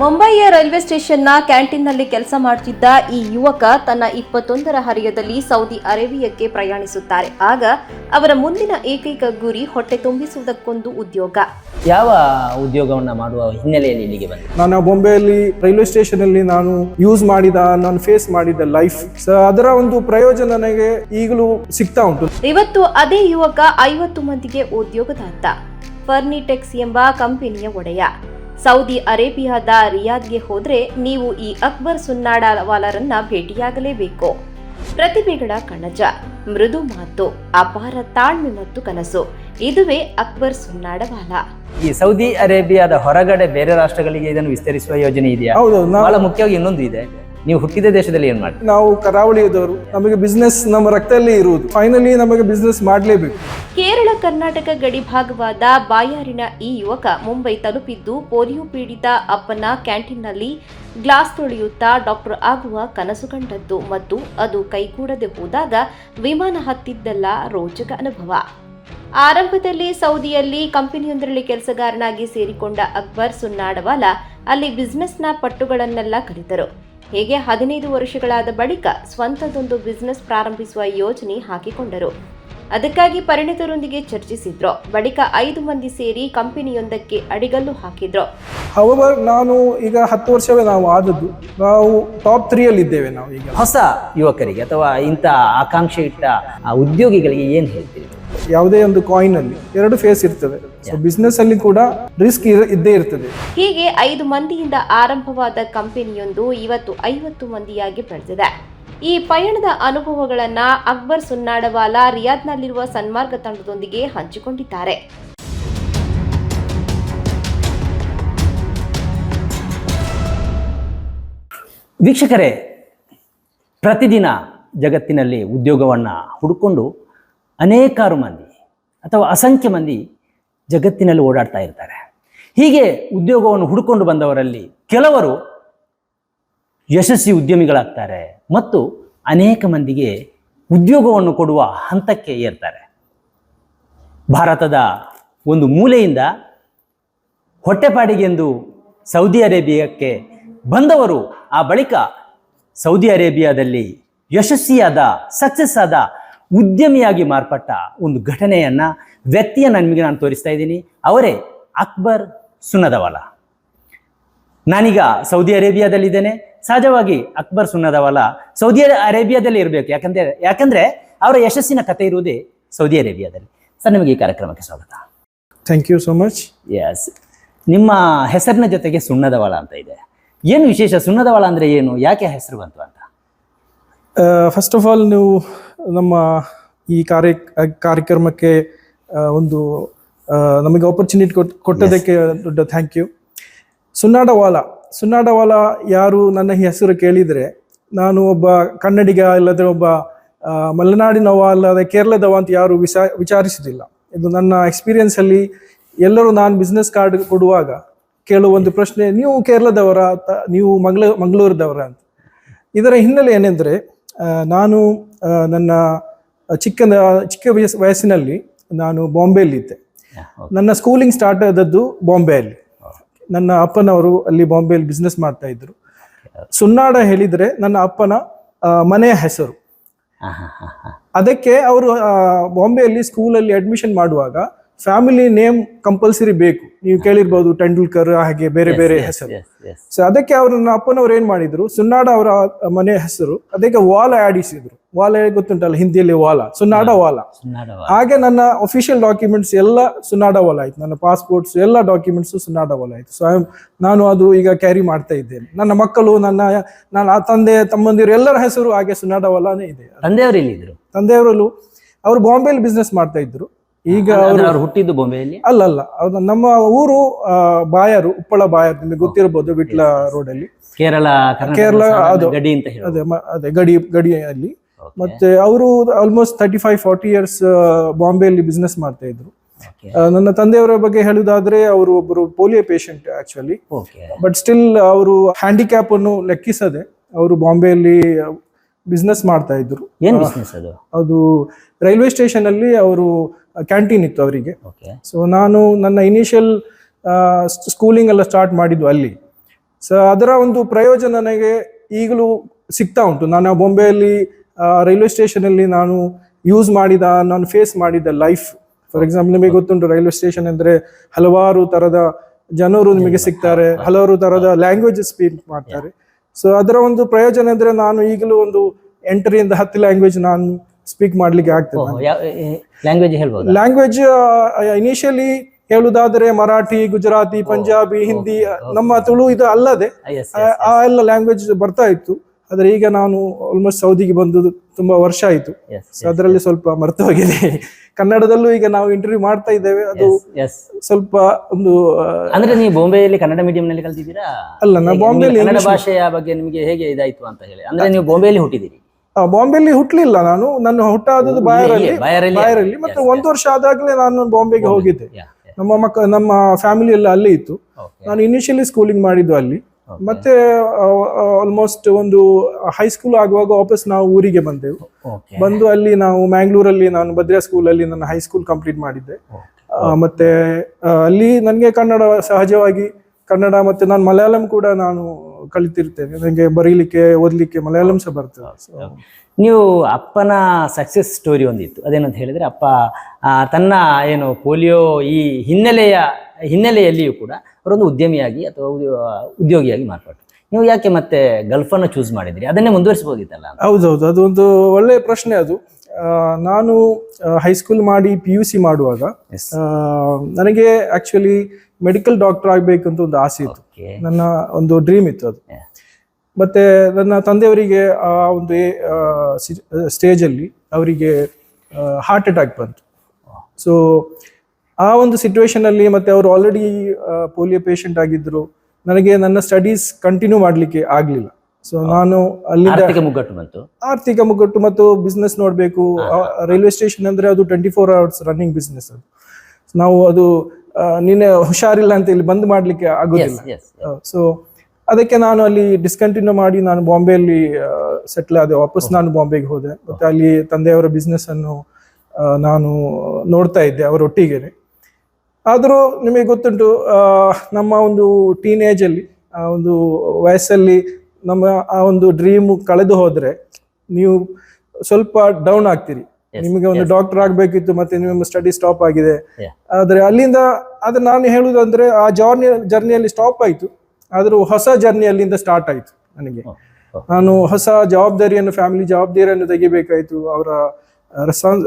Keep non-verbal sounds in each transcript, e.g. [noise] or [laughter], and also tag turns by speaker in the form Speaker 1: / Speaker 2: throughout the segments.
Speaker 1: ಮುಂಬಯಿಯ railway ಸ್ಟೇಷನ್ನ ಕ್ಯಾಂಟೀನ್ನಲ್ಲಿ ಕೆಲಸ ಮಾಡುತ್ತಿದ್ದ ಈ ಯುವಕ ತನ್ನ ಇಪ್ಪತ್ತೊಂದರ ಹರಿಯದಲ್ಲಿ ಸೌದಿ ಅರೇಬಿಯಾಕ್ಕೆ ಪ್ರಯಾಣಿಸುತ್ತಾರೆ. ಆಗ ಅವರ ಮುಂದಿನ ಏಕೈಕ ಗುರಿ ಹೊಟ್ಟೆ ತುಂಬಿಸುವುದಕ್ಕೊಂದು ಉದ್ಯೋಗ.
Speaker 2: ಯಾವ ಉದ್ಯೋಗವನ್ನ ಮಾಡುವ ಹಿನ್ನೆಲೆಯಲ್ಲಿ ಇಲ್ಲಿಗೆ ಬಂದೆ
Speaker 3: ನಾನು ಬೊಂಬೆಯಲ್ಲಿ ರೈಲ್ವೆ ಸ್ಟೇಷನ್ ಅಲ್ಲಿ ನಾನು ಯೂಸ್ ಮಾಡಿದ ನಾನು ಫೇಸ್ ಮಾಡಿದ ಲೈಫ್. ಅದರ ಒಂದು ಪ್ರಯೋಜನ ನನಗೆ ಈಗಲೂ ಸಿಗ್ತಾ ಉಂಟು.
Speaker 1: ಇವತ್ತು ಅದೇ ಯುವಕ ಐವತ್ತು ಮಂದಿಗೆ ಉದ್ಯೋಗದಾತ. ಫರ್ನಿಟೆಕ್ಸ್ ಎಂಬ ಕಂಪನಿಯ ಒಡೆಯ. ಸೌದಿ ಅರೇಬಿಯಾದ ರಿಯಾದ್ಗೆ ಹೋದ್ರೆ ನೀವು ಈ ಅಕ್ಬರ್ ಸುನ್ನಾಡವಾಲರನ್ನ ಭೇಟಿಯಾಗಲೇಬೇಕು. ಪ್ರತಿಭೆಗಳ ಕಣಜ ಮೃದು ಮಾತು ಅಪಾರ ತಾಳ್ಮೆ ಮತ್ತು ಕನಸು ಇದುವೇ ಅಕ್ಬರ್ ಸುನ್ನಾಡವಾಲ.
Speaker 2: ಈ ಸೌದಿ ಅರೇಬಿಯಾದ ಹೊರಗಡೆ ಬೇರೆ ರಾಷ್ಟ್ರಗಳಿಗೆ ಇದನ್ನು ವಿಸ್ತರಿಸುವ ಯೋಜನೆ ಇದೆಯಾ?
Speaker 3: ಹೌದು ನಾವು
Speaker 2: ಬಹಳ ಮುಖ್ಯವಾಗಿ ಇನ್ನೊಂದು ಇದೆ. ನೀವು ಹುಟ್ಟಿದ ದೇಶದಲ್ಲಿ ಏನ್ ಮಾಡಿ
Speaker 3: ನಾವು ಕರಾವಳಿಯದವರು ನಮಗೆ ಬಿಸ್ನೆಸ್ ನಮ್ಮ ರಕ್ತದಲ್ಲಿ ಇರುವುದು. ಫೈನಲಿ ನಮಗೆ ಬಿಸ್ನೆಸ್ ಮಾಡಲೇಬೇಕು.
Speaker 1: ಕೇರಳ ಕರ್ನಾಟಕ ಗಡಿ ಭಾಗವಾದ ಬಾಯಾರಿನ ಈ ಯುವಕ ಮುಂಬೈ ತಲುಪಿದ್ದು ಪೋಲಿಯೋ ಪೀಡಿತ ಅಪ್ಪನ ಕ್ಯಾಂಟೀನ್ನಲ್ಲಿ ಗ್ಲಾಸ್ ತೊಳೆಯುತ್ತಾ ಡಾಕ್ಟರ್ ಆಗುವ ಕನಸು ಕಂಡದ್ದು ಮತ್ತು ಅದು ಕೈಗೂಡದೆ ಹೋದಾಗ ವಿಮಾನ ಹತ್ತಿದ್ದೆಲ್ಲ ರೋಚಕ ಅನುಭವ. ಆರಂಭದಲ್ಲಿ ಸೌದಿಯಲ್ಲಿ ಕಂಪನಿಯೊಂದರಲ್ಲಿ ಕೆಲಸಗಾರನಾಗಿ ಸೇರಿಕೊಂಡ ಅಕ್ಬರ್ ಸುನ್ನಾಡವಾಲ ಅಲ್ಲಿ ಬಿಸ್ನೆಸ್ನ ಪಟ್ಟುಗಳನ್ನೆಲ್ಲ ಕಲಿತರು. ಹೀಗೆ ಹದಿನೈದು ವರ್ಷಗಳಾದ ಬಳಿಕ ಸ್ವಂತದೊಂದು ಬಿಸ್ನೆಸ್ ಪ್ರಾರಂಭಿಸುವ ಯೋಜನೆ ಹಾಕಿಕೊಂಡರು. ಅದಕ್ಕಾಗಿ ಪರಿಣಿತರೊಂದಿಗೆ ಚರ್ಚಿಸಿದ್ರು. ಬಳಿಕ ಐದು ಮಂದಿ ಸೇರಿ ಕಂಪನಿಯೊಂದಕ್ಕೆ ಅಡಿಗಲ್ಲು ಹಾಕಿದ್ರು.
Speaker 3: ಹವರ್ ನಾನು ಈಗ ಹತ್ತು ವರ್ಷವೇ ನಾವು ಆದದ್ದು. ನಾವು ಟಾಪ್ ತ್ರೀಯಲ್ಲಿ ಇದ್ದೇವೆ ನಾವು ಈಗ.
Speaker 2: ಹೊಸ ಯುವಕರಿಗೆ ಅಥವಾ ಇಂಥ ಆಕಾಂಕ್ಷೆ ಇಟ್ಟ ಆ ಉದ್ಯೋಗಿಗಳಿಗೆ ಏನ್ ಹೇಳ್ತೀರಿ?
Speaker 3: ಯಾವುದೇ ಒಂದು ಕಾಯಿನ್ ಅಲ್ಲಿ ಎರಡು ಫೇಸ್ ಇರ್ತವೆ. ಸೊ ಬಿಸ್ನೆಸ್ ಅಲ್ಲಿ ಕೂಡ ರಿಸ್ಕ್ ಇದ್ದೇ ಇರ್ತದೆ.
Speaker 1: ಹೀಗೆ ಐದು ಮಂದಿಯಿಂದ ಆರಂಭವಾದ ಕಂಪನಿಯೊಂದು ಇವತ್ತು ಐವತ್ತು ಮಂದಿಯಾಗಿ ಬೆಳೆದಿದೆ. ಈ ಪಯಣದ ಅನುಭವಗಳನ್ನ ಅಕ್ಬರ್ ಸುನ್ನಾಡವಾಲ ರಿಯಾದ್ನಲ್ಲಿರುವ ಸನ್ಮಾರ್ಗ ತಂಡದೊಂದಿಗೆ ಹಂಚಿಕೊಂಡಿದ್ದಾರೆ.
Speaker 2: ವೀಕ್ಷಕರೇ, ಪ್ರತಿದಿನ ಜಗತ್ತಿನಲ್ಲಿ ಉದ್ಯೋಗವನ್ನು ಹುಡುಕೊಂಡು ಅನೇಕಾರು ಮಂದಿ ಅಥವಾ ಅಸಂಖ್ಯ ಮಂದಿ ಜಗತ್ತಿನಲ್ಲಿ ಓಡಾಡ್ತಾ ಇರ್ತಾರೆ. ಹೀಗೆ ಉದ್ಯೋಗವನ್ನು ಹುಡುಕೊಂಡು ಬಂದವರಲ್ಲಿ ಕೆಲವರು ಯಶಸ್ವಿ ಉದ್ಯಮಿಗಳಾಗ್ತಾರೆ ಮತ್ತು ಅನೇಕ ಮಂದಿಗೆ ಉದ್ಯೋಗವನ್ನು ಕೊಡುವ ಹಂತಕ್ಕೆ ಏರ್ತಾರೆ. ಭಾರತದ ಒಂದು ಮೂಲೆಯಿಂದ ಹೊಟ್ಟೆಪಾಡಿಗೆಂದು ಸೌದಿ ಅರೇಬಿಯಾಕ್ಕೆ ಬಂದವರು ಆ ಬಳಿಕ ಸೌದಿ ಅರೇಬಿಯಾದಲ್ಲಿ ಯಶಸ್ವಿಯಾದ ಸಕ್ಸಸ್ ಆದ ಉದ್ಯಮಿಯಾಗಿ ಮಾರ್ಪಟ್ಟ ಒಂದು ಘಟನೆಯನ್ನು ವ್ಯಕ್ತಿಯನ್ನು ನಿಮಗೆ ನಾನು ತೋರಿಸ್ತಾ ಇದ್ದೀನಿ. ಅವರೇ ಅಕ್ಬರ್ ಸುನದವಾಲ. ನಾನೀಗ ಸೌದಿ ಅರೇಬಿಯಾದಲ್ಲಿದ್ದೇನೆ. ಸಹಜವಾಗಿ ಅಕ್ಬರ್ ಸುನ್ನದವಲ್ಲ ಸೌದಿ ಅರೇಬಿಯಾದಲ್ಲಿ ಇರಬೇಕು. ಯಾಕಂದ್ರೆ ಯಾಕಂದ್ರೆ ಅವರ ಯಶಸ್ಸಿನ ಕಥೆ ಇರುವುದೇ ಸೌದಿ ಅರೇಬಿಯಾದಲ್ಲಿ. ಸರ್ ನಿಮಗೆ ಈ ಕಾರ್ಯಕ್ರಮಕ್ಕೆ ಸ್ವಾಗತ.
Speaker 3: Thank you so much
Speaker 2: yes ನಿಮ್ಮ ಹೆಸರಿನ ಜೊತೆಗೆ ಸುಣ್ಣದವಾಳ ಅಂತ ಇದೆ. ಏನು ವಿಶೇಷ? ಸುಣ್ಣದವಾಳ ಅಂದ್ರೆ ಏನು? ಯಾಕೆ ಹೆಸರು ಬಂತು ಅಂತ?
Speaker 3: ಫಸ್ಟ್ ಆಫ್ ಆಲ್ ನೀವು ನಮ್ಮ ಈ ಕಾರ್ಯ ಕಾರ್ಯಕ್ರಮಕ್ಕೆ ಒಂದು ನಮಗೆ ಆಪರ್ಚುನಿಟಿ ಕೊಟ್ಟದಕ್ಕೆ ದೊಡ್ಡ ಥ್ಯಾಂಕ್ ಯು ಸುನ್ನಾಡವಾಲ ಸುನ್ನಾಡವಾಲ ಯಾರು ನನ್ನ ಹೆಸರು ಕೇಳಿದರೆ ನಾನು ಒಬ್ಬ ಕನ್ನಡಿಗ ಇಲ್ಲದ್ರೆ ಒಬ್ಬ ಮಲೆನಾಡಿನವ ಅಲ್ಲದೆ ಕೇರಳದವ ಅಂತ ಯಾರು ವಿಚಾ ವಿಚಾರಿಸುವುದಿಲ್ಲ ಇದು ನನ್ನ ಎಕ್ಸ್ಪೀರಿಯನ್ಸ್ ಅಲ್ಲಿ ಎಲ್ಲರೂ ನಾನು ಬಿಸ್ನೆಸ್ ಕಾರ್ಡ್ ಕೊಡುವಾಗ ಕೇಳುವ ಒಂದು ಪ್ರಶ್ನೆ ನೀವು ಕೇರಳದವರ ನೀವು ಮಂಗ್ಳ ಮಂಗಳೂರದವರ? ಅಂತ. ಇದರ ಹಿನ್ನೆಲೆ ಏನೆಂದರೆ ನಾನು ನನ್ನ ಚಿಕ್ಕ ಚಿಕ್ಕ ವಯಸ್ಸು ವಯಸ್ಸಿನಲ್ಲಿ ನಾನು ಬಾಂಬೆಯಲ್ಲಿದ್ದೆ. ನನ್ನ ಸ್ಕೂಲಿಂಗ್ ಸ್ಟಾರ್ಟ್ ಆದದ್ದು ಬಾಂಬೆಯಲ್ಲಿ. ನನ್ನ ಅಪ್ಪನವರು ಅಲ್ಲಿ ಬಾಂಬೆಯಲ್ಲಿ ಬಿಸ್ನೆಸ್ ಮಾಡ್ತಾ ಇದ್ರು ಸುನ್ನಾಡ ಹೇಳಿದ್ರೆ ನನ್ನ ಅಪ್ಪನ ಮನೆಯ ಹೆಸರು. ಅದಕ್ಕೆ ಅವರು ಬಾಂಬೆಯಲ್ಲಿ ಸ್ಕೂಲಲ್ಲಿ ಅಡ್ಮಿಷನ್ ಮಾಡುವಾಗ ಫ್ಯಾಮಿಲಿ ನೇಮ್ ಕಂಪಲ್ಸರಿ ಬೇಕು. ನೀವು ಕೇಳಿರ್ಬೋದು ತೆಂಡೂಲ್ಕರ್ ಹಾಗೆ ಬೇರೆ ಬೇರೆ ಹೆಸರು. ಸೊ ಅದಕ್ಕೆ ಅವರು ನನ್ನ ಅಪ್ಪನವ್ರು ಏನ್ ಮಾಡಿದ್ರು ಸುನ್ನಾಡ ಅವರ ಮನೆ ಹೆಸರು ಅದಕ್ಕೆ ವಾಲ ಆಡಿಸಿದ್ರು ವಾಲ ಗೊತ್ತುಂಟಲ್ಲ ಹಿಂದಿಯಲ್ಲಿ ವಾಲ ಸುನ್ನಾಡ ವಾಲ. ಹಾಗೆ ನನ್ನ ಅಫಿಷಿಯಲ್ ಡಾಕ್ಯುಮೆಂಟ್ಸ್ ಎಲ್ಲ ಸುನ್ನಾಡ ವಾಲ ಆಯ್ತು. ನನ್ನ ಪಾಸ್ಪೋರ್ಟ್ಸ್ ಎಲ್ಲ ಡಾಕ್ಯುಮೆಂಟ್ಸ್ ಸುನ್ನಾಡ ವಾಲ ಆಯ್ತು. ಸೊ ನಾನು ಅದು ಈಗ ಕ್ಯಾರಿ ಮಾಡ್ತಾ ಇದ್ದೇನೆ. ನನ್ನ ಮಕ್ಕಳು ನನ್ನ ನನ್ನ ಆ ತಂದೆ ತಮ್ಮಂದಿರು ಎಲ್ಲರ ಹೆಸರು ಹಾಗೆ ಸುನ್ನಾಡ ವಾಲಾನೇ ಇದೆ.
Speaker 2: ತಂದೆಯವರು
Speaker 3: ತಂದೆಯವರಲ್ಲೂ ಅವರು ಬಾಂಬೆಲಿ ಬಿಸ್ನೆಸ್ ಮಾಡ್ತಾ ಇದ್ರು. ಈಗ
Speaker 2: ಅವರು ಹುಟ್ಟಿದ್ದು ಬೊಂಬೆಯಲ್ಲಿ?
Speaker 3: ಅಲ್ಲ ಅಲ್ಲ ಅದು ನಮ್ಮ ಊರು ಬಾಯರು ಉಪ್ಪಳ ಬಾಯರ್ ನಿಮಗೆ ಗೊತ್ತಿರಬಹುದು ವಿಟ್ಲ ರೋಡ್ ಅಲ್ಲಿ
Speaker 2: ಕೇರಳ
Speaker 3: ಕೇರಳ ಅದು.
Speaker 2: ಗಡಿ ಅಂತ
Speaker 3: ಅದೇ ಅದೇ ಗಡಿ ಗಡಿಯಲ್ಲಿ. ಮತ್ತೆ ಅವರು almost thirty five forty years ಬಾಂಬೆಯಲ್ಲಿ business ಮಾಡ್ತಾ ಇದ್ರು. ನನ್ನ ತಂದೆಯವರ ಬಗ್ಗೆ ಹೇಳುದಾದ್ರೆ ಅವರು ಒಬ್ಬರು polio patient
Speaker 2: actually
Speaker 3: but still ಅವರು ಹ್ಯಾಂಡಿಕ್ಯಾಪ್ ಅನ್ನು ಲೆಕ್ಕಿಸದೆ ಅವರು ಬಾಂಬೆಯಲ್ಲಿ ಬಿಸ್ನೆಸ್ ಮಾಡ್ತಾ ಇದ್ರು.
Speaker 2: ಏನ್ ಬಿಸ್ನೆಸ್ ಅದು?
Speaker 3: ಅದು ರೈಲ್ವೆ ಸ್ಟೇಷನ್ ಅಲ್ಲಿ ಅವರು ಕ್ಯಾಂಟೀನ್ ಇತ್ತು ಅವರಿಗೆ. ಸೊ ನಾನು ನನ್ನ ಇನಿಷಿಯಲ್ ಸ್ಕೂಲಿಂಗ್ ಎಲ್ಲ ಸ್ಟಾರ್ಟ್ ಮಾಡಿದ್ದು ಅಲ್ಲಿ. ಸೊ ಅದರ ಒಂದು ಪ್ರಯೋಜನ ನನಗೆ ಈಗಲೂ ಸಿಗ್ತಾ ಉಂಟು. ನಾನು ಬೊಂಬೆಯಲ್ಲಿ ರೈಲ್ವೆ ಸ್ಟೇಷನ್ ಅಲ್ಲಿ ನಾನು ಯೂಸ್ ಮಾಡಿದ ನಾನು ಫೇಸ್ ಮಾಡಿದ ಲೈಫ್ ಫಾರ್ ಎಕ್ಸಾಂಪಲ್ ನಿಮಗೆ ಗೊತ್ತುಂಟು ರೈಲ್ವೆ ಸ್ಟೇಷನ್ ಅಂದ್ರೆ ಹಲವಾರು ತರದ ಜನರು ನಿಮಗೆ ಸಿಗ್ತಾರೆ ಹಲವಾರು ತರದ ಲ್ಯಾಂಗ್ವೇಜ್ ಸ್ಪೀಕ್ ಮಾಡ್ತಾರೆ. ಸೊ ಅದರ ಒಂದು ಪ್ರಯೋಜನ ಅಂದ್ರೆ ನಾನು ಈಗಲೂ ಒಂದು ಎಂಟರಿಂದ ಹತ್ತು ಲ್ಯಾಂಗ್ವೇಜ್ ನಾನು ಸ್ಪೀಕ್ ಮಾಡ್ಲಿಕ್ಕೆ ಆಗ್ತದೆ.
Speaker 2: ಲ್ಯಾಂಗ್ವೇಜ್ ಹೇಳ್ಬೋದು?
Speaker 3: ಲ್ಯಾಂಗ್ವೇಜ್ ಇನಿಷಿಯಲಿ ಹೇಳುದಾದ್ರೆ ಮರಾಠಿ ಗುಜರಾತಿ ಪಂಜಾಬಿ ಹಿಂದಿ ನಮ್ಮ ತುಳು ಇದು ಅಲ್ಲದೆ ಆ- ಆ ಎಲ್ಲ ಲ್ಯಾಂಗ್ವೇಜ್ ಬರ್ತಾ ಇತ್ತು. ಆದ್ರೆ ಈಗ ನಾನು ಆಲ್ಮೋಸ್ಟ್ ಸೌದಿಗೆ ಬಂದು ತುಂಬಾ ವರ್ಷ ಆಯ್ತು. ಅದರಲ್ಲಿ ಸ್ವಲ್ಪ ಮರ್ತು ಹೋಗಿದೆ ಕನ್ನಡದಲ್ಲೂ ಈಗ ನಾವು ಇಂಟರ್ವ್ಯೂ ಮಾಡ್ತಾ ಇದ್ದೇವೆ. ಅದು ಸ್ವಲ್ಪ ಒಂದು
Speaker 2: ಅಂದ್ರೆ ನೀವು ಬಾಂಬೆಯಲ್ಲಿ ಕನ್ನಡ ಮೀಡಿಯಂ ನಲ್ಲಿ ಕಲ್ತಿದ್ದೀರಾ?
Speaker 3: ಅಲ್ಲ ನಾ
Speaker 2: ಬಾಂಬೆಯಲ್ಲಿ ಕನ್ನಡ ಭಾಷೆಯ ಬಗ್ಗೆ ನಿಮಗೆ ಹೇಗೆ ಇದಾಯ್ತು ಅಂತ ಹೇಳಿ. ಅಂದ್ರೆ ನೀವು ಬಾಂಬೆಯಲ್ಲಿ ಹುಟ್ಟಿದ್ದೀರಿ.
Speaker 3: ಬಾಂಬೆಲಿ ಹುಟ್ಟಲಿಲ್ಲ ನಾನು. ನನ್ನ ಹುಟ್ಟಾದದ್ದು ಬಾಯರಲ್ಲಿ
Speaker 2: ಬಾಯರಲ್ಲಿ
Speaker 3: ಮತ್ತೆ ಒಂದು ವರ್ಷ ಆದಾಗಲೇ ನಾನು ಬಾಂಬೆಗೆ ಹೋಗಿದ್ದೆ. ನಮ್ಮ ಮಕ್ಕ ನಮ್ಮ ಫ್ಯಾಮಿಲಿ ಎಲ್ಲ ಅಲ್ಲೇ ಇತ್ತು. ನಾನು ಇನಿಷಿಯಲಿ ಸ್ಕೂಲಿಂಗ್ ಮಾಡಿದ್ದು ಅಲ್ಲಿ. ಮತ್ತೆ ಆಲ್ಮೋಸ್ಟ್ ಒಂದು ಹೈಸ್ಕೂಲ್ ಆಗುವಾಗ ವಾಪಸ್ ನಾವು ಊರಿಗೆ ಬಂದೆವು. ಬಂದು ಅಲ್ಲಿ ನಾವು ಮ್ಯಾಂಗ್ಳೂರಲ್ಲಿ ನಾನು ಭದ್ರಾ ಸ್ಕೂಲಲ್ಲಿ ನನ್ನ ಹೈಸ್ಕೂಲ್ ಕಂಪ್ಲೀಟ್ ಮಾಡಿದ್ದೆ. ಮತ್ತೆ ಅಲ್ಲಿ ನನಗೆ ಕನ್ನಡ ಸಹಜವಾಗಿ ಕನ್ನಡ ಮತ್ತೆ ನಾನು ಮಲಯಾಳಂ ಕೂಡ ನಾನು ಕಲಿತಿರ್ತೇನೆ ನನಗೆ ಬರೀಲಿಕ್ಕೆ ಓದಲಿಕ್ಕೆ ಮಲಯಾಳಂ ಸಹ ಬರ್ತದೆ
Speaker 2: ನೀವು ಅಪ್ಪನ ಸಕ್ಸಸ್ ಸ್ಟೋರಿ ಒಂದಿತ್ತು. ಅದೇನಂತ ಹೇಳಿದ್ರೆ ಅಪ್ಪ ಆ, ತನ್ನ ಏನು ಪೋಲಿಯೋ ಈ ಹಿನ್ನೆಲೆಯ ಹಿನ್ನೆಲೆಯಲ್ಲಿಯೂ ಕೂಡ ಅವರೊಂದು ಉದ್ಯಮಿಯಾಗಿ ಅಥವಾ ಉದ್ಯೋ- ಉದ್ಯೋಗಿಯಾಗಿ ಮಾರ್ಪಟ್ಟರು ನೀವು ಯಾಕೆ ಮತ್ತೆ ಗಲ್ಫನ್ನು ಚೂಸ್ ಮಾಡಿದ್ರಿ? ಅದನ್ನೇ ಮುಂದುವರಿಸಬಹುದಿತ್ತಲ್ಲ ಅಂತ.
Speaker 3: ಹೌದೌದು ಅದೊಂದು ಒಳ್ಳೆಯ ಪ್ರಶ್ನೆ ಅದು. ಆ, ನಾನು ಹೈಸ್ಕೂಲ್ ಮಾಡಿ ಪಿ ಯು ಸಿ ಮಾಡುವಾಗ
Speaker 2: Yes.
Speaker 3: ಆ, ನನಗೆ ಆಕ್ಚುಲಿ ಮೆಡಿಕಲ್ ಡಾಕ್ಟರ್ ಆಗಬೇಕಂತ ಅಂತ ಒಂದು ಆಸೆ ಇತ್ತು. ನನ್ನ ಒಂದು ಡ್ರೀಮ್ ಇತ್ತು ಅದು. ಮತ್ತೆ ನನ್ನ ತಂದೆಯವರಿಗೆ ಆ ಒಂದು ಸ್ಟೇಜ್ ಅಲ್ಲಿ ಅವರಿಗೆ ಹಾರ್ಟ್ ಅಟ್ಯಾಕ್ ಬಂತು. ಸೊ ಆ ಒಂದು ಸಿಚುವೇಶನ್ ಅಲ್ಲಿ ಮತ್ತೆ ಅವರು ಆಲ್ರೆಡಿ ಪೋಲಿಯೋ ಪೇಷಂಟ್ ಆಗಿದ್ರು. ನನಗೆ ನನ್ನ ಸ್ಟಡೀಸ್ ಕಂಟಿನ್ಯೂ ಮಾಡ್ಲಿಕ್ಕೆ ಆಗ್ಲಿಲ್ಲ. ಸೊ ನಾನು ಅಲ್ಲಿ
Speaker 2: ಆರ್ಥಿಕ ಮುಗ್ಗಟ್ಟು ಬಂತು.
Speaker 3: ಆರ್ಥಿಕ ಮುಗ್ಗಟ್ಟು ಮತ್ತು ಬಿಸ್ನೆಸ್ ನೋಡಬೇಕು. ರೈಲ್ವೆ ಸ್ಟೇಷನ್ ಅಂದ್ರೆ ಅದು twenty four hours running business ಅದು. ನಾವು ಅದು ನಿನ್ನೆ ಹುಷಾರಿಲ್ಲ ಅಂತ ಇಲ್ಲಿ ಬಂದ್ ಮಾಡ್ಲಿಕ್ಕೆ ಆಗೋದಿಲ್ಲ. ಸೊ ಅದಕ್ಕೆ ನಾನು ಅಲ್ಲಿ ಡಿಸ್ಕಂಟಿನ್ಯೂ ಮಾಡಿ ನಾನು ಬಾಂಬೆಯಲ್ಲಿ ಸೆಟ್ಲ್ ಆದೆ. ವಾಪಸ್ ನಾನು ಬಾಂಬೆಗೆ ಹೋದೆ. ಮತ್ತೆ ಅಲ್ಲಿ ತಂದೆಯವರ ಬಿಸ್ನೆಸ್ ಅನ್ನು ನಾನು ನೋಡ್ತಾ ಇದ್ದೆ ಅವರೊಟ್ಟಿಗೆ ಆದರೂ ನಿಮಗೆ ಗೊತ್ತುಂಟು ನಮ್ಮ ಒಂದು ಟೀನ್ ಏಜ್ ಅಲ್ಲಿ ಆ ಒಂದು ವಯಸ್ಸಲ್ಲಿ ನಮ್ಮ ಆ ಒಂದು ಡ್ರೀಮ್ ಕಳೆದು ಹೋದರೆ ನೀವು ಸ್ವಲ್ಪ ಡೌನ್ ಆಗ್ತೀರಿ. ನಿಮಗೆ ಒಂದು ಡಾಕ್ಟರ್ ಆಗಬೇಕಿತ್ತು ಮತ್ತೆ ನಿಮ್ಮ ಸ್ಟಡಿ ಸ್ಟಾಪ್ ಆಗಿದೆ. ಆದ್ರೆ ಅಲ್ಲಿಂದ ಅದು ನಾನು ಹೇಳುದಂದ್ರೆ ಆ ಜರ್ನಿ ಜರ್ನಿಯಲ್ಲಿ ಸ್ಟಾಪ್ ಆಯ್ತು. ಆದ್ರೂ ಹೊಸ ಜರ್ನಿ ಅಲ್ಲಿಂದ ಸ್ಟಾರ್ಟ್ ಆಯ್ತು ನನಗೆ.
Speaker 2: Oh, oh.
Speaker 3: ನಾನು ಹೊಸ ಜವಾಬ್ದಾರಿಯನ್ನು ಫ್ಯಾಮಿಲಿ ಜವಾಬ್ದಾರಿಯನ್ನು ತೆಗಿಬೇಕಾಯ್ತು. ಅವರ